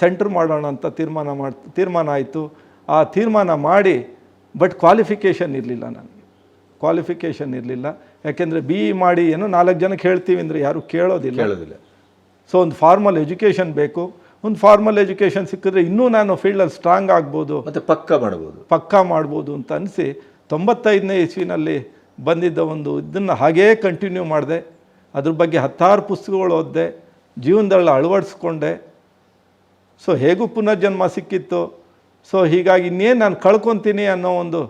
ಸೆಂಟ್ರ್ ಮಾಡೋಣ ಅಂತ ತೀರ್ಮಾನ ಮಾಡಿ ತೀರ್ಮಾನ ಆಯಿತು. ಆ ತೀರ್ಮಾನ ಮಾಡಿ ಬಟ್ ಕ್ವಾಲಿಫಿಕೇಷನ್ ಇರಲಿಲ್ಲ ನನಗೆ. ಕ್ವಾಲಿಫಿಕೇಷನ್ ಇರಲಿಲ್ಲ. ಯಾಕೆಂದರೆ ಬಿ ಇ ಮಾಡಿ ಏನು ನಾಲ್ಕು ಜನಕ್ಕೆ ಹೇಳ್ತೀವಿ ಅಂದರೆ ಯಾರೂ ಕೇಳೋದಿಲ್ಲ. ಹೇಳೋದಿಲ್ಲ ಸೊ ಒಂದು ಫಾರ್ಮಲ್ ಎಜುಕೇಷನ್ ಬೇಕು. ಒಂದು ಫಾರ್ಮಲ್ ಎಜುಕೇಷನ್ ಸಿಕ್ಕಿದ್ರೆ ಇನ್ನೂ ನಾನು ಫೀಲ್ಡಲ್ಲಿ ಸ್ಟ್ರಾಂಗ್ ಆಗ್ಬೋದು. ಮತ್ತು ಪಕ್ಕ ಮಾಡ್ಬೋದು. ಪಕ್ಕಾ ಮಾಡ್ಬೋದು ಅಂತ ಅನಿಸಿ ತೊಂಬತ್ತೈದನೇ ಇಸ್ವಿನಲ್ಲಿ ಬಂದಿದ್ದ ಒಂದು ಇದನ್ನು ಹಾಗೇ ಕಂಟಿನ್ಯೂ ಮಾಡಿದೆ. ಅದ್ರ ಬಗ್ಗೆ ಹತ್ತಾರು ಪುಸ್ತಕಗಳು ಓದಿದೆ ಜೀವನದಲ್ಲಿ ಅಳವಡಿಸ್ಕೊಂಡೆ. ಸೊ ಹೇಗೂ ಪುನರ್ಜನ್ಮ ಸಿಕ್ಕಿತ್ತು? ಸೊ ಹೀಗಾಗಿ ಇನ್ನೇನು ನಾನು ಕಳ್ಕೊತೀನಿ ಅನ್ನೋ ಒಂದು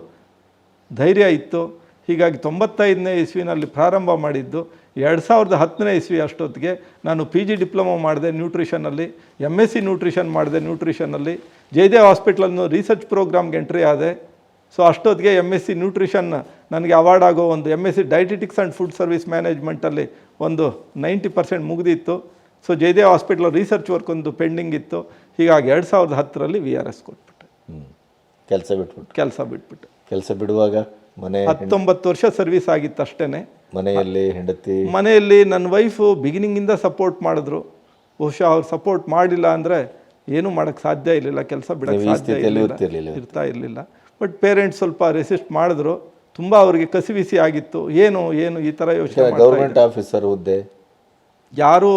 ಧೈರ್ಯ ಇತ್ತು. ಹೀಗಾಗಿ ತೊಂಬತ್ತೈದನೇ ಇಸ್ವಿನಲ್ಲಿ ಪ್ರಾರಂಭ ಮಾಡಿದ್ದು. ಎರಡು ಸಾವಿರದ ಹತ್ತನೇ ಇಸ್ವಿ ಅಷ್ಟೊತ್ತಿಗೆ ನಾನು ಪಿ ಜಿ ಡಿಪ್ಲೊಮೊ ಮಾಡಿದೆ ನ್ಯೂಟ್ರಿಷನಲ್ಲಿ ಎಂ ಎಸ್ ಸಿ ನ್ಯೂಟ್ರಿಷನ್ ಮಾಡಿದೆ ನ್ಯೂಟ್ರಿಷನಲ್ಲಿ ಜಯದೇವ್ ಹಾಸ್ಪಿಟ್ಲನ್ನು ರಿಸರ್ಚ್ ಪ್ರೋಗ್ರಾಮ್ಗೆ ಎಂಟ್ರಿ ಆದೆ. ಸೊ ಅಷ್ಟೊತ್ತಿಗೆ ಎಂ ಎಸ್ ಸಿ ನ್ಯೂಟ್ರಿಷನ್ ನನಗೆ ಅವಾರ್ಡ್ ಆಗೋ ಒಂದು M S C dietetics and food service ಮ್ಯಾನೇಜ್ಮೆಂಟಲ್ಲಿ ಒಂದು ninety percent ಮುಗಿದಿತ್ತು. So Jayadev hospital research work ಒಂದು ಪೆಂಡಿಂಗ್ ಇತ್ತು. ಹೀಗಾಗಿ ಎರಡು ಸಾವಿರದ ಹತ್ತರಲ್ಲಿ ವಿ ಆರ್ ಎಸ್ ಕೊಟ್ಬಿಟ್ಟೆ. ಕೆಲಸ ಬಿಟ್ಬಿಟ್ಟು ಕೆಲಸ ಬಿಟ್ಬಿಟ್ಟು. ಕೆಲಸ ಬಿಡುವಾಗ ಮನೆ ಹತ್ತೊಂಬತ್ತು ವರ್ಷ ಸರ್ವಿಸ್ ಆಗಿತ್ತು ಅಷ್ಟೇ ಮನೆಯಲ್ಲಿ ಹೆಂಡತಿ ಮನೆಯಲ್ಲಿ ನನ್ನ ವೈಫು ಬಿಗಿನಿಂಗಿಂದ ಸಪೋರ್ಟ್ ಮಾಡಿದ್ರು. ಬಹುಶಃ ಅವ್ರು ಸಪೋರ್ಟ್ ಮಾಡಿಲ್ಲ ಅಂದರೆ ಏನೂ ಮಾಡೋಕ್ಕೆ ಸಾಧ್ಯ ಇರಲಿಲ್ಲ. ಕೆಲಸ ಬಿಡೋಕ್ಕೆ ಸಾಧ್ಯ ಇರ್ತಾ ಇರಲಿಲ್ಲ. ಬಟ್ ಪೇರೆಂಟ್ಸ್ ಸ್ವಲ್ಪ ರೆಸಿಸ್ಟ್ ಮಾಡಿದ್ರು. ತುಂಬ ಅವರಿಗೆ ಕಸಿವಿಸಿ ಆಗಿತ್ತು. ಏನು ಏನು ಈ ಥರ ಯೋಚನೆ ಗೌರ್ಮೆಂಟ್ ಆಫೀಸರ್ ಹುದ್ದೆ. ಯಾರು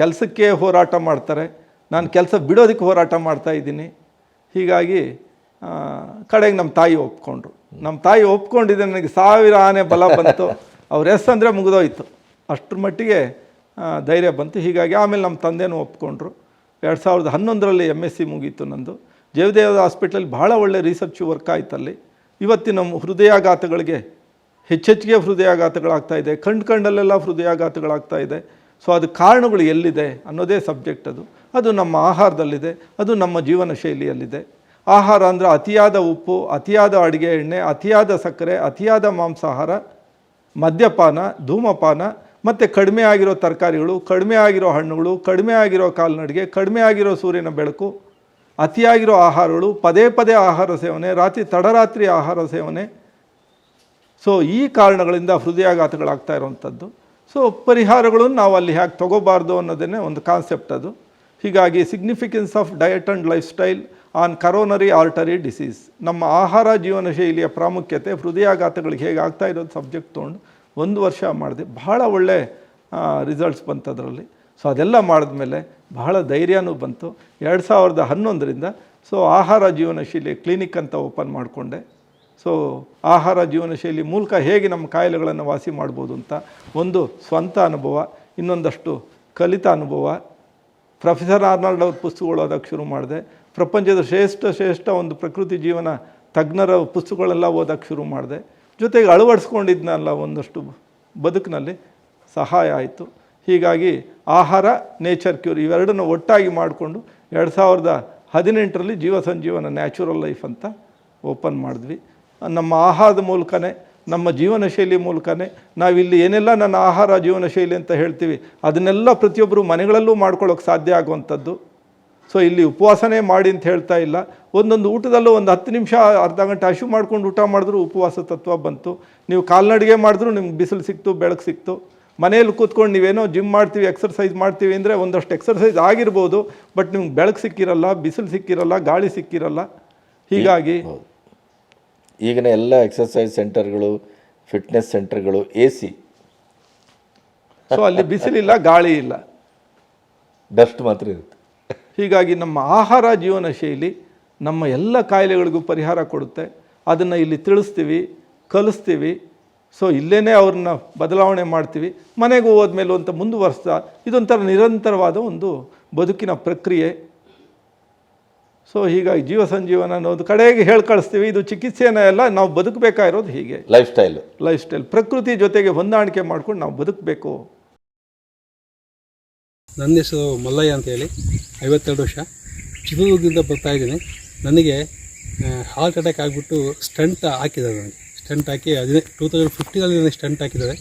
ಕೆಲಸಕ್ಕೆ ಹೋರಾಟ ಮಾಡ್ತಾರೆ. ನಾನು ಕೆಲಸ ಬಿಡೋದಕ್ಕೆ ಹೋರಾಟ ಮಾಡ್ತಾ ಇದ್ದೀನಿ. ಹೀಗಾಗಿ ಕಡೆಗೆ ನಮ್ಮ ತಾಯಿ ಒಪ್ಕೊಂಡ್ರು. ನಮ್ಮ ತಾಯಿ ಒಪ್ಕೊಂಡಿದ್ದೆ ನನಗೆ ಸಾವಿರ ಆನೆ ಬಲ ಬಂತು. ಅವ್ರ ಎಸ್ ಅಂದರೆ ಮುಗಿದೋಯ್ತು. ಅಷ್ಟರ ಮಟ್ಟಿಗೆ ಧೈರ್ಯ ಬಂತು. ಹೀಗಾಗಿ ಆಮೇಲೆ ನಮ್ಮ ತಂದೆನೂ ಒಪ್ಕೊಂಡ್ರು. ಎರಡು ಸಾವಿರದ ಹನ್ನೊಂದರಲ್ಲಿ ಎಂ ಎಸ್ ಸಿ ಮುಗೀತು ನಂದು. ಜಯದೇವ ಹಾಸ್ಪಿಟ್ಲಲ್ಲಿ ಭಾಳ ಒಳ್ಳೆ ರಿಸರ್ಚ್ ವರ್ಕ್ ಆಯ್ತಲ್ಲಿ. ಇವತ್ತಿನ ಹೃದಯಾಘಾತಗಳಿಗೆ ಹೆಚ್ಚೆಚ್ಚಿಗೆ ಹೃದಯಾಘಾತಗಳಾಗ್ತಾ ಇದೆ. ಕಂಡು ಕಂಡಲ್ಲೆಲ್ಲ ಹೃದಯಾಘಾತಗಳಾಗ್ತಾ ಇದೆ. ಸೊ ಅದು ಕಾರಣಗಳು ಎಲ್ಲಿದೆ ಅನ್ನೋದೇ ಸಬ್ಜೆಕ್ಟ್ ಅದು. ಅದು ನಮ್ಮ ಆಹಾರದಲ್ಲಿದೆ. ಅದು ನಮ್ಮ ಜೀವನ ಶೈಲಿಯಲ್ಲಿದೆ. ಆಹಾರ ಅಂದರೆ ಅತಿಯಾದ ಉಪ್ಪು, ಅತಿಯಾದ ಅಡುಗೆ ಎಣ್ಣೆ, ಅತಿಯಾದ ಸಕ್ಕರೆ, ಅತಿಯಾದ ಮಾಂಸಾಹಾರ, ಮದ್ಯಪಾನ, ಧೂಮಪಾನ, ಮತ್ತು ಕಡಿಮೆ ಆಗಿರೋ ತರಕಾರಿಗಳು, ಕಡಿಮೆ ಆಗಿರೋ ಹಣ್ಣುಗಳು, ಕಡಿಮೆ ಆಗಿರೋ ಕಾಲ್ನಡಿಗೆ, ಕಡಿಮೆ ಆಗಿರೋ ಸೂರ್ಯನ ಬೆಳಕು ಅತಿಯಾಗಿರೋ ಆಹಾರಗಳು ಪದೇ ಪದೇ ಆಹಾರ ಸೇವನೆ, ರಾತ್ರಿ ತಡರಾತ್ರಿ ಆಹಾರ ಸೇವನೆ. ಸೊ ಈ ಕಾರಣಗಳಿಂದ ಹೃದಯಾಘಾತಗಳಾಗ್ತಾ ಇರುವಂಥದ್ದು. ಸೊ ಪರಿಹಾರಗಳನ್ನು ನಾವು ಅಲ್ಲಿ ಹೇಗೆ ತಗೋಬಾರ್ದು ಅನ್ನೋದೇ ಒಂದು ಕಾನ್ಸೆಪ್ಟ್ ಅದು. ಹೀಗಾಗಿ significance of diet and life style on coronary artery disease ನಮ್ಮ ಆಹಾರ ಜೀವನ ಶೈಲಿಯ ಪ್ರಾಮುಖ್ಯತೆ, ಹೃದಯಾಘಾತಗಳಿಗೆ ಹೇಗೆ ಆಗ್ತಾ ಇರೋದು ಸಬ್ಜೆಕ್ಟ್ ತೊಗೊಂಡು ಒಂದು ವರ್ಷ ಮಾಡಿದೆ. ಬಹಳ ಒಳ್ಳೆ ರಿಸಲ್ಟ್ಸ್ ಬಂತು ಅದರಲ್ಲಿ ಸೊ ಅದೆಲ್ಲ ಮಾಡಿದ್ಮೇಲೆ ಬಹಳ ಧೈರ್ಯನೂ ಬಂತು. ಎರಡು ಸಾವಿರದ ಹನ್ನೊಂದರಿಂದ ಸೊ ಆಹಾರ ಜೀವನ ಶೈಲಿ ಕ್ಲಿನಿಕ್ ಅಂತ ಓಪನ್ ಮಾಡಿಕೊಂಡೆ. ಸೊ ಆಹಾರ ಜೀವನ ಶೈಲಿ ಮೂಲಕ ಹೇಗೆ ನಮ್ಮ ಕಾಯಿಲೆಗಳನ್ನು ವಾಸಿ ಮಾಡ್ಬೋದು ಅಂತ ಒಂದು ಸ್ವಂತ ಅನುಭವ, ಇನ್ನೊಂದಷ್ಟು ಕಲಿತ ಅನುಭವ. ಪ್ರೊಫೆಸರ್ ಆರ್ನಾಲ್ಡ್ ಅವ್ರ ಪುಸ್ತಕಗಳು ಓದೋಕ್ಕೆ ಶುರು ಮಾಡಿದೆ. ಪ್ರಪಂಚದ ಶ್ರೇಷ್ಠ ಶ್ರೇಷ್ಠ ಒಂದು ಪ್ರಕೃತಿ ಜೀವನ ತಜ್ಞರ ಪುಸ್ತಕಗಳೆಲ್ಲ ಓದೋಕ್ಕೆ ಶುರು ಮಾಡಿದೆ. ಜೊತೆಗೆ ಅಳವಡಿಸ್ಕೊಂಡಿದ್ನಲ್ಲ ಒಂದಷ್ಟು ಬದುಕಿನಲ್ಲಿ ಸಹಾಯ ಆಯಿತು. ಹೀಗಾಗಿ ಆಹಾರ ನೇಚರ್ ಕ್ಯೂರ್ ಇವೆರಡನ್ನು ಒಟ್ಟಾಗಿ ಮಾಡಿಕೊಂಡು ಎರಡು ಸಾವಿರದ ಹದಿನೆಂಟರಲ್ಲಿ ಜೀವ ಸಂಜೀವನ ನ್ಯಾಚುರಲ್ ಲೈಫ್ ಅಂತ ಓಪನ್ ಮಾಡಿದ್ವಿ. ನಮ್ಮ ಆಹಾರದ ಮೂಲಕನೇ, ನಮ್ಮ ಜೀವನ ಶೈಲಿ ಮೂಲಕನೇ ನಾವಿಲ್ಲಿ ಏನೆಲ್ಲ ನನ್ನ ಆಹಾರ ಜೀವನ ಶೈಲಿ ಅಂತ ಹೇಳ್ತೀವಿ, ಅದನ್ನೆಲ್ಲ ಪ್ರತಿಯೊಬ್ಬರು ಮನೆಗಳಲ್ಲೂ ಮಾಡ್ಕೊಳ್ಳೋಕೆ ಸಾಧ್ಯ ಆಗುವಂಥದ್ದು. ಸೊ ಇಲ್ಲಿ ಉಪವಾಸನೇ ಮಾಡಿ ಅಂತ ಹೇಳ್ತಾ ಇಲ್ಲ. ಒಂದೊಂದು ಊಟದಲ್ಲೂ ಒಂದು ಹತ್ತು ನಿಮಿಷ, ಅರ್ಧ ಗಂಟೆ ಹಶು ಮಾಡ್ಕೊಂಡು ಊಟ ಮಾಡಿದ್ರು ಉಪವಾಸ ತತ್ವ ಬಂತು. ನೀವು ಕಾಲ್ನಡಿಗೆ ಮಾಡಿದ್ರು ನಿಮ್ಗೆ ಬಿಸಿಲು ಸಿಕ್ತು, ಬೆಳಕು ಸಿಕ್ತು. ಮನೆಯಲ್ಲಿ ಕೂತ್ಕೊಂಡು ನೀವೇನೋ ಜಿಮ್ ಮಾಡ್ತೀವಿ ಎಕ್ಸರ್ಸೈಸ್ ಮಾಡ್ತೀವಿ ಅಂದರೆ ಒಂದಷ್ಟು ಎಕ್ಸರ್ಸೈಸ್ ಆಗಿರ್ಬೋದು ಬಟ್ ನಿಮ್ಗೆ ಬೆಳಕು ಸಿಕ್ಕಿರಲ್ಲ ಬಿಸಿಲು ಸಿಕ್ಕಿರಲ್ಲ ಗಾಳಿ ಸಿಕ್ಕಿರಲ್ಲ. ಹೀಗಾಗಿ ಈಗಿನ ಎಲ್ಲ ಎಕ್ಸರ್ಸೈಸ್ ಸೆಂಟರ್ಗಳು ಫಿಟ್ನೆಸ್ ಸೆಂಟರ್ಗಳು ಎ ಸಿ ಸೊ ಅಲ್ಲಿ ಬಿಸಿಲಿಲ್ಲ ಗಾಳಿ ಇಲ್ಲ. ಡಸ್ಟ್ ಮಾತ್ರ ಇರುತ್ತೆ. ಹೀಗಾಗಿ ನಮ್ಮ ಆಹಾರ ಜೀವನ ಶೈಲಿ ನಮ್ಮ ಎಲ್ಲ ಕಾಯಿಲೆಗಳಿಗೂ ಪರಿಹಾರ ಕೊಡುತ್ತೆ. ಅದನ್ನು ಇಲ್ಲಿ ತಿಳಿಸ್ತೀವಿ ಕಲಿಸ್ತೀವಿ. ಸೊ ಇಲ್ಲೇ ಅವ್ರನ್ನ ಬದಲಾವಣೆ ಮಾಡ್ತೀವಿ. ಮನೆಗೆ ಹೋದ್ಮೇಲೆ ಅಂತ ಮುಂದುವರಿಸ್ತಾ ಇದೊಂಥರ ನಿರಂತರವಾದ ಒಂದು ಬದುಕಿನ ಪ್ರಕ್ರಿಯೆ. ಸೊ ಹೀಗಾಗಿ ಜೀವ ಸಂಜೀವನ ಅನ್ನೋದು ಕಡೆಗೆ ಹೇಳಿ ಕಳಿಸ್ತೀವಿ. ಇದು ಚಿಕಿತ್ಸೆನ ಎಲ್ಲ ನಾವು ಬದುಕಬೇಕಾಗಿರೋದು ಹೀಗೆ. ಲೈಫ್ ಸ್ಟೈಲ್ ಲೈಫ್ ಸ್ಟೈಲ್ ಪ್ರಕೃತಿ ಜೊತೆಗೆ ಹೊಂದಾಣಿಕೆ ಮಾಡ್ಕೊಂಡು ನಾವು ಬದುಕಬೇಕು. ನನ್ನ ಹೆಸರು ಮಲ್ಲಯ್ಯ ಅಂತೇಳಿ ಐವತ್ತೆರಡು ವರ್ಷ. ಚಿತ್ರದುರ್ಗದಿಂದ ಬರ್ತಾ ಇದ್ದೀನಿ. ನನಗೆ ಹಾರ್ಟ್ ಅಟ್ಯಾಕ್ ಆಗಿಬಿಟ್ಟು ಸ್ಟಂಟ್ ಹಾಕಿದ್ದಾರೆ ನನಗೆ. ಸ್ಟಂಟ್ ಹಾಕಿ ಹದಿನೈ ಟೂ ತೌಸಂಡ್ ಫಿಫ್ಟೀನಲ್ಲಿ ನನಗೆ ಸ್ಟಂಟ್ ಹಾಕಿದ್ದಾರೆ.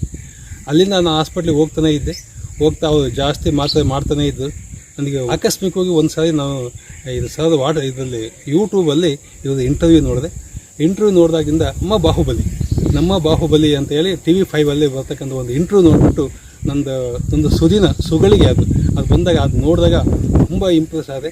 ಅಲ್ಲಿಂದ ನಾನು ಹಾಸ್ಪಿಟ್ಲಿಗೆ ಹೋಗ್ತಾನೆ ಇದ್ದೆ. ಹೋಗ್ತಾ ಅವರು ಜಾಸ್ತಿ ಮಾತ್ರೆ ಮಾಡ್ತಾನೆ ಇದ್ದರು ನನಗೆ ಆಕಸ್ಮಿಕವಾಗಿ ಒಂದು ಸಾರಿ ನಾನು ಇದು ಸರ್ ವಾಟ್ ಇದರಲ್ಲಿ ಯೂಟ್ಯೂಬಲ್ಲಿ ಇರೋದು ಇಂಟರ್ವ್ಯೂ ನೋಡಿದೆ. ಇಂಟರ್ವ್ಯೂ ನೋಡಿದಾಗಿಂದ ನಮ್ಮ ಬಾಹುಬಲಿ ನಮ್ಮ ಬಾಹುಬಲಿ ಅಂತ ಹೇಳಿ ಟಿ ವಿ ಫೈವಲ್ಲಿ ಬರ್ತಕ್ಕಂಥ ಒಂದು ಇಂಟರ್ವ್ಯೂ ನೋಡಿಬಿಟ್ಟು ನಂದು ಒಂದು ಸುದಿನ ಸುಗಳಿಗೆ ಅದು. ಅದು ಬಂದಾಗ, ಅದು ನೋಡಿದಾಗ ತುಂಬ ಇಂಪ್ರೆಸ್ ಆದರೆ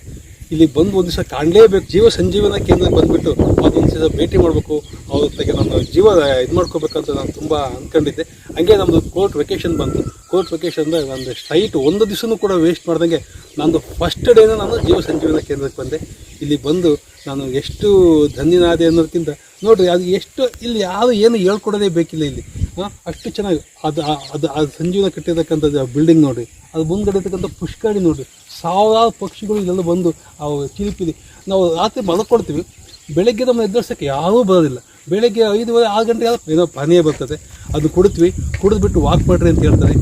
ಇಲ್ಲಿ ಬಂದು ಒಂದು ದಿವಸ ಕಾಣಲೇಬೇಕು. ಜೀವ ಸಂಜೀವನ ಕೇಂದ್ರಕ್ಕೆ ಬಂದುಬಿಟ್ಟು ಅದೊಂದು ದಿವಸ ಭೇಟಿ ಮಾಡಬೇಕು. ಜೊತೆಗೆ ನಾನು ಜೀವ ಇದು ಮಾಡ್ಕೋಬೇಕಂತ ನಾನು ತುಂಬ ಅಂದ್ಕೊಂಡಿದ್ದೆ ಹಂಗೆ ನಮ್ಮದು ಕೋರ್ಟ್ ವೆಕೇಷನ್ ಬಂತು. ಕೋರ್ಟ್ ವೆಕೇಷನ್ ಒಂದು ಸ್ಟ್ರೈಟ್ ಒಂದು ದಿವಸನೂ ಕೂಡ ವೇಸ್ಟ್ ಮಾಡ್ದಂಗೆ ನಂದು ಫಸ್ಟ್ ಡೇನ ನಾನು ಜೀವ ಸಂಜೀವನ ಕೇಂದ್ರಕ್ಕೆ ಬಂದೆ. ಇಲ್ಲಿ ಬಂದು ನಾನು ಎಷ್ಟು ಧನ್ಯನಾದೆ ಅನ್ನೋದಕ್ಕಿಂತ ನೋಡಿರಿ, ಅದು ಎಷ್ಟು ಇಲ್ಲಿ ಯಾರು ಏನು ಹೇಳ್ಕೊಡೋದೇ ಬೇಕಿಲ್ಲ ಇಲ್ಲಿ. ಅಷ್ಟು ಚೆನ್ನಾಗಿ ಅದು ಅದು ಅದು ಸಂಜೀವನ ಕಟ್ಟಿರ್ತಕ್ಕಂಥದ್ದು ಬಿಲ್ಡಿಂಗ್ ನೋಡಿ ಅದು ಮುಂದ್ಗಡೆ ಇರ್ತಕ್ಕಂಥ ಪುಷ್ಕರಣಿ ನೋಡ್ರಿ. ಸಾವಿರಾರು ಪಕ್ಷಿಗಳು ಇಲ್ಲೆಲ್ಲ ಬಂದು ಅವು ಚಿಲಿಪಿಲಿ ನಾವು ರಾತ್ರಿ ಮಲ್ಕೊಳ್ತೀವಿ. ಬೆಳಗ್ಗೆ ನಮ್ಮ ಎದುರಿಸೋಕ್ಕೆ ಯಾರೂ ಬರೋದಿಲ್ಲ. ಬೆಳಗ್ಗೆ ಐದುವರೆ ಆರು ಗಂಟೆ ಏನೋ ಪಾನೀಯ ಬರ್ತದೆ. ಅದು ಕುಡಿದ್ವಿ. ಕುಡಿದ್ಬಿಟ್ಟು ವಾಕ್ ಮಾಡ್ರಿ ಅಂತ ಹೇಳ್ತಾರೆ.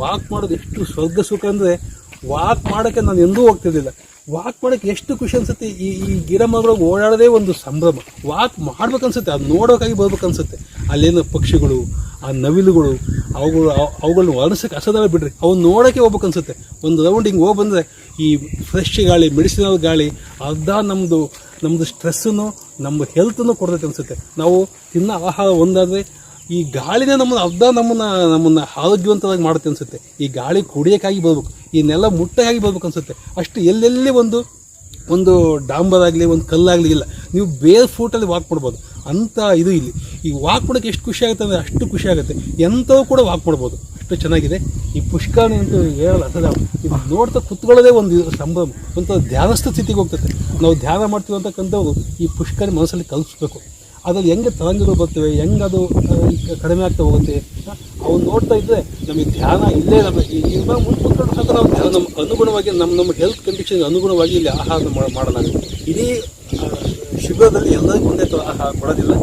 ವಾಕ್ ಮಾಡೋದು ಎಷ್ಟು ಸ್ವರ್ಗ ಸುಖ ಅಂದರೆ ವಾಕ್ ಮಾಡೋಕ್ಕೆ ನಾನು ಎಂದೂ ಹೋಗ್ತಿರ್ಲಿಲ್ಲ. ವಾಕ್ ಮಾಡೋಕ್ಕೆ ಎಷ್ಟು ಖುಷಿ ಅನ್ಸುತ್ತೆ? ಈ ಈ ಗಿಡ ಮರಗಳಿಗೆ ಓಡಾಡೋದೇ ಒಂದು ಸಂಭ್ರಮ. ವಾಕ್ ಮಾಡ್ಬೇಕನ್ಸುತ್ತೆ. ಅದು ನೋಡೋಕ್ಕಾಗಿ ಬರ್ಬೇಕನ್ಸುತ್ತೆ. ಅಲ್ಲೇನು ಪಕ್ಷಿಗಳು, ಆ ನವಿಲುಗಳು, ಅವುಗಳು, ಅವ್- ಅವುಗಳನ್ನ ವರ್ಣಿಸೋಕೆ ಅಸದಾಗ ಬಿಡ್ರಿ. ಅವ್ನು ನೋಡೋಕ್ಕೆ ಹೋಗ್ಬೇಕನ್ಸುತ್ತೆ. ಒಂದು ರೌಂಡಿಂಗ್ ಹೋಗಿ ಬಂದರೆ ಈ ಫ್ರೆಶ್ ಗಾಳಿ ಮೆಡಿಸಿನಲ್ ಗಾಳಿ, ಅರ್ಧ ನಮ್ಮದು ನಮ್ಮದು ಸ್ಟ್ರೆಸ್ಸನ್ನು, ನಮ್ಮ ಹೆಲ್ತನ್ನು ಕೊಡ್ತೈತೆ ಅನಿಸುತ್ತೆ. ನಾವು ತಿನ್ನೋ ಆಹಾರ ಒಂದಾದರೆ ಈ ಗಾಳಿನೇ ನಮ್ಮನ್ನು ಅರ್ಧ ನಮ್ಮನ್ನು ನಮ್ಮನ್ನು ಆರೋಗ್ಯವಂತವಾಗಿ ಮಾಡುತ್ತೆ ಅನ್ಸುತ್ತೆ. ಈ ಗಾಳಿ ಕುಡಿಯೋಕ್ಕಾಗಿ ಬರ್ಬೇಕು. ಈ ನೆಲ ಮುಟ್ಟಾಗಿ ಬರ್ಬೇಕು ಅನ್ಸುತ್ತೆ. ಅಷ್ಟು ಎಲ್ಲೆಲ್ಲಿ ಒಂದು ಒಂದು ಡಾಂಬರ್ ಆಗಲಿ ಒಂದು ಕಲ್ಲಾಗಲಿ ಇಲ್ಲ. ನೀವು ಬೇರೆ ಫೂಟಲ್ಲಿ ವಾಕ್ ಮಾಡ್ಬೋದು. ಅಂಥ ಇದು ಇಲ್ಲಿ. ಈ ವಾಕ್ ಮಾಡೋಕ್ಕೆ ಎಷ್ಟು ಖುಷಿ ಆಗುತ್ತೆ ಅಂದರೆ ಅಷ್ಟು ಖುಷಿ ಆಗುತ್ತೆ. ಎಂಥವು ಕೂಡ ವಾಕ್ ಮಾಡ್ಬೋದು ಅಷ್ಟು ಚೆನ್ನಾಗಿದೆ. ಈ ಪುಷ್ಕರಣಿ ಅಂತೂ ಹೇಳಲ್ಲ. ಅಸಲ ಇದು ನೋಡ್ತಾ ಕುತ್ಕೊಳ್ಳೋದೇ ಒಂದು ಸಂಭ್ರಮ. ಒಂಥರ ಧ್ಯಾನಸ್ಥ ಸ್ಥಿತಿಗೆ ಹೋಗ್ತದೆ. ನಾವು ಧ್ಯಾನ ಮಾಡ್ತೀವಿ ಈ ಪುಷ್ಕರಣಿ ಮನಸ್ಸಲ್ಲಿ ಕಲಿಸ್ಬೇಕು. ಅದ್ರಲ್ಲಿ ಹೆಂಗೆ ತರಂಗಗಳು ಬರ್ತವೆ, ಹೆಂಗೆ ಅದು ಕಡಿಮೆ ಆಗ್ತಾ ಹೋಗುತ್ತೆ ಅವ್ನು ನೋಡ್ತಾ ಇದ್ದರೆ ನಮಗೆ ಧ್ಯಾನ ಇಲ್ಲೇ ನಮಗೆ ಇವಾಗ ಮುಂದೆ ನಾವು ನಮ್ಮ ಅನುಗುಣವಾಗಿ ನಮ್ಮ ನಮ್ಮ ಹೆಲ್ತ್ ಕಂಡೀಷನ್ಗೆ ಅನುಗುಣವಾಗಿ ಇಲ್ಲಿ ಆಹಾರ ಮಾಡಲಾಗುತ್ತೆ. ಇಡೀ ಶಿಬಿರದಲ್ಲಿ ಎಲ್ಲರಿಗೂ ಒಂದೇ ಥರ ಆಹಾರ ಕೊಡೋದಿಲ್ಲ.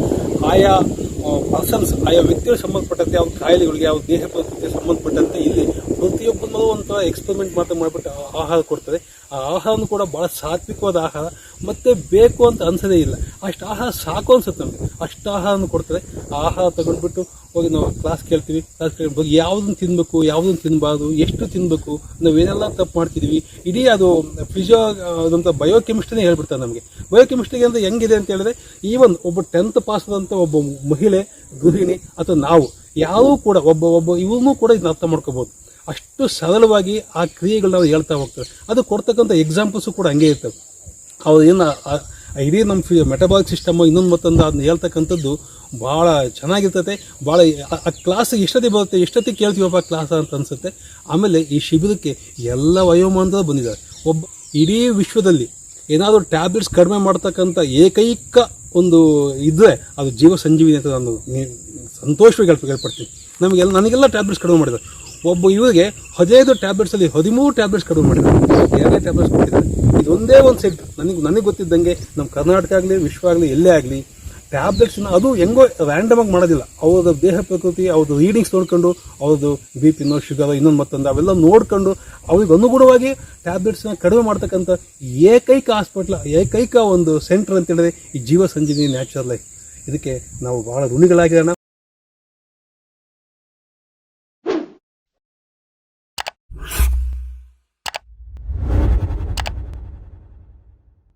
ಆಯಾ ಪರ್ಸನ್ಸ್ ಆಯಾ ವ್ಯಕ್ತಿಗಳಿಗೆ ಸಂಬಂಧಪಟ್ಟಂತೆ, ಅವ್ರ ಕಾಯಿಲೆಗಳಿಗೆ, ಅವ್ರ ದೇಹ ಪರಿಸ್ಥಿತಿಗೆ ಸಂಬಂಧಪಟ್ಟಂತೆ ಇಲ್ಲಿ ಪ್ರತಿಯೊಬ್ಬನೂ ಒಂಥರ ಎಕ್ಸ್ಪೆರಿಮೆಂಟ್ ಮಾತ್ರ ಮಾಡಿಬಿಟ್ಟು ಆಹಾರ ಕೊಡ್ತಾರೆ ಆ ಆಹಾರನೂ ಕೂಡ ಭಾಳ ಸಾತ್ವಿಕವಾದ ಆಹಾರ. ಮತ್ತೆ ಬೇಕು ಅಂತ ಅನ್ಸೋದೇ ಇಲ್ಲ. ಅಷ್ಟು ಆಹಾರ ಸಾಕು ಅನ್ಸುತ್ತೆ ನಮಗೆ. ಅಷ್ಟು ಆಹಾರನ ಕೊಡ್ತಾರೆ ಆ ಆಹಾರ ತಗೊಂಡ್ಬಿಟ್ಟು ಹೋಗಿ ನಾವು ಕ್ಲಾಸ್ ಕೇಳ್ತೀವಿ. ಕ್ಲಾಸ್ ಕೇಳ್ಬೋದು ಯಾವುದನ್ನು ತಿನ್ನಬೇಕು ಯಾವುದನ್ನು ತಿನ್ನಬಾರ್ದು ಎಷ್ಟು ತಿನ್ನಬೇಕು ನಾವೇನೆಲ್ಲ ತಪ್ಪು ಮಾಡ್ತಿದ್ವಿ. ಇಡೀ ಅದು ಫಿಸಿಯೋ ಅದಂಥ ಬಯೋಕೆಮಿಸ್ಟ್ರಿನೇ ಹೇಳ್ಬಿಡ್ತಾರೆ ನಮಗೆ. ಬಯೋಕೆಮಿಸ್ಟ್ರಿಗೆ ಅಂದರೆ ಹೆಂಗಿದೆ ಅಂತ ಹೇಳಿದ್ರೆ ಈವನ್ ಒಬ್ಬ ಟೆಂತ್ ಪಾಸ್ ಆದಂಥ ಒಬ್ಬ ಮಹಿಳೆ, ಗೃಹಿಣಿ ಅಥವಾ ನಾವು, ಯಾರೂ ಕೂಡ ಒಬ್ಬ ಒಬ್ಬ ಇವನು ಕೂಡ ಇದನ್ನ ಅರ್ಥ ಮಾಡ್ಕೋಬೋದು ಅಷ್ಟು ಸರಳವಾಗಿ ಆ ಕ್ರಿಯೆಗಳನ್ನ ನಾವು ಹೇಳ್ತಾ ಹೋಗ್ತಾರೆ ಅದು ಕೊಡ್ತಕ್ಕಂಥ ಎಕ್ಸಾಂಪಲ್ಸು ಕೂಡ ಹಂಗೆ ಇರ್ತವೆ ಅವ್ರು ಏನು ಇಡೀ ನಮ್ಮ ಫಿ ಮೆಟಬಾಲಿಕ್ ಸಿಸ್ಟಮ್ ಇನ್ನೊಂದು ಮತ್ತೊಂದು ಅದನ್ನ ಹೇಳ್ತಕ್ಕಂಥದ್ದು ಭಾಳ ಚೆನ್ನಾಗಿರ್ತದೆ ಭಾಳ ಆ- ಕ್ಲಾಸ್ ಎಷ್ಟೊತ್ತಿಗೆ ಬರುತ್ತೆ ಎಷ್ಟೊತ್ತಿಗೆ ಕೇಳ್ತೀವಪ್ಪ ಕ್ಲಾಸ್ ಅಂತ ಅನಿಸುತ್ತೆ ಆಮೇಲೆ ಈ ಶಿಬಿರಕ್ಕೆ ಎಲ್ಲ ವಯೋಮಾನದ ಬಂದಿದ್ದಾರೆ ಒಬ್ಬ ಇಡೀ ವಿಶ್ವದಲ್ಲಿ ಏನಾದರೂ ಟ್ಯಾಬ್ಲೆಟ್ಸ್ ಕಡಿಮೆ ಮಾಡ್ತಕ್ಕಂಥ ಏಕೈಕ ಒಂದು ಇದ್ದರೆ ಅದು ಜೀವ ಸಂಜೀವಿನಿ ಅಂತ ನಾನು ಸಂತೋಷವಾಗಿ ಹೇಳ್ ಹೇಳ್ಪಡ್ತೀನಿ ನಮಗೆಲ್ಲ ನನಗೆಲ್ಲ ಟ್ಯಾಬ್ಲೆಟ್ಸ್ ಕಡಿಮೆ ಮಾಡಿದ್ದಾರೆ ಒಬ್ಬ ಇವರಿಗೆ ಹದಿನೈದು ಟ್ಯಾಬ್ಲೆಟ್ಸಲ್ಲಿ ಹದಿಮೂರು ಟ್ಯಾಬ್ಲೆಟ್ಸ್ ಕಡಿಮೆ ಮಾಡಿದ್ದಾರೆ. ಎರಡೇ ಟ್ಯಾಬ್ಲೆಟ್ಸ್ ಕೊಟ್ಟಿದ್ದಾರೆ. ಇದೊಂದೇ ಒಂದು ಸೆಟ್ ನನಗೆ ನನಗೆ ಗೊತ್ತಿದ್ದಂಗೆ ನಮ್ಮ ಕರ್ನಾಟಕ ಆಗಲಿ, ವಿಶ್ವ ಆಗಲಿ, ಎಲ್ಲೇ ಆಗಲಿ ಟ್ಯಾಬ್ಲೆಟ್ಸ್ನ ಅದು ಹೆಂಗೋ ರ್ಯಾಂಡಮ್ ಆಗಿ ಮಾಡೋದಿಲ್ಲ. ಅವ್ರದ್ದು ದೇಹ ಪ್ರಕೃತಿ, ಅವ್ರದ್ದು ರೀಡಿಂಗ್ಸ್ ನೋಡ್ಕೊಂಡು, ಅವ್ರದ್ದು ಬಿ ಪಿನೋ ಶುಗರ್ ಇನ್ನೊಂದು ಮತ್ತೊಂದು, ಅವೆಲ್ಲ ನೋಡ್ಕೊಂಡು ಅವ್ರಿಗೆ ಅನುಗುಣವಾಗಿ ಟ್ಯಾಬ್ಲೆಟ್ಸ್ನ ಕಡಿಮೆ ಮಾಡ್ತಕ್ಕಂಥ ಏಕೈಕ ಹಾಸ್ಪಿಟ್ಲ್ ಏಕೈಕ ಒಂದು ಸೆಂಟರ್ ಅಂತ ಹೇಳಿದ್ರೆ ಈ ಜೀವ ಸಂಜೀವಿ ನ್ಯಾಚುರಲ್ ಲೈಫ್ ಇದಕ್ಕೆ ನಾವು ಬಹಳ ಋಣಿಗಳಾಗಿರೋಣ.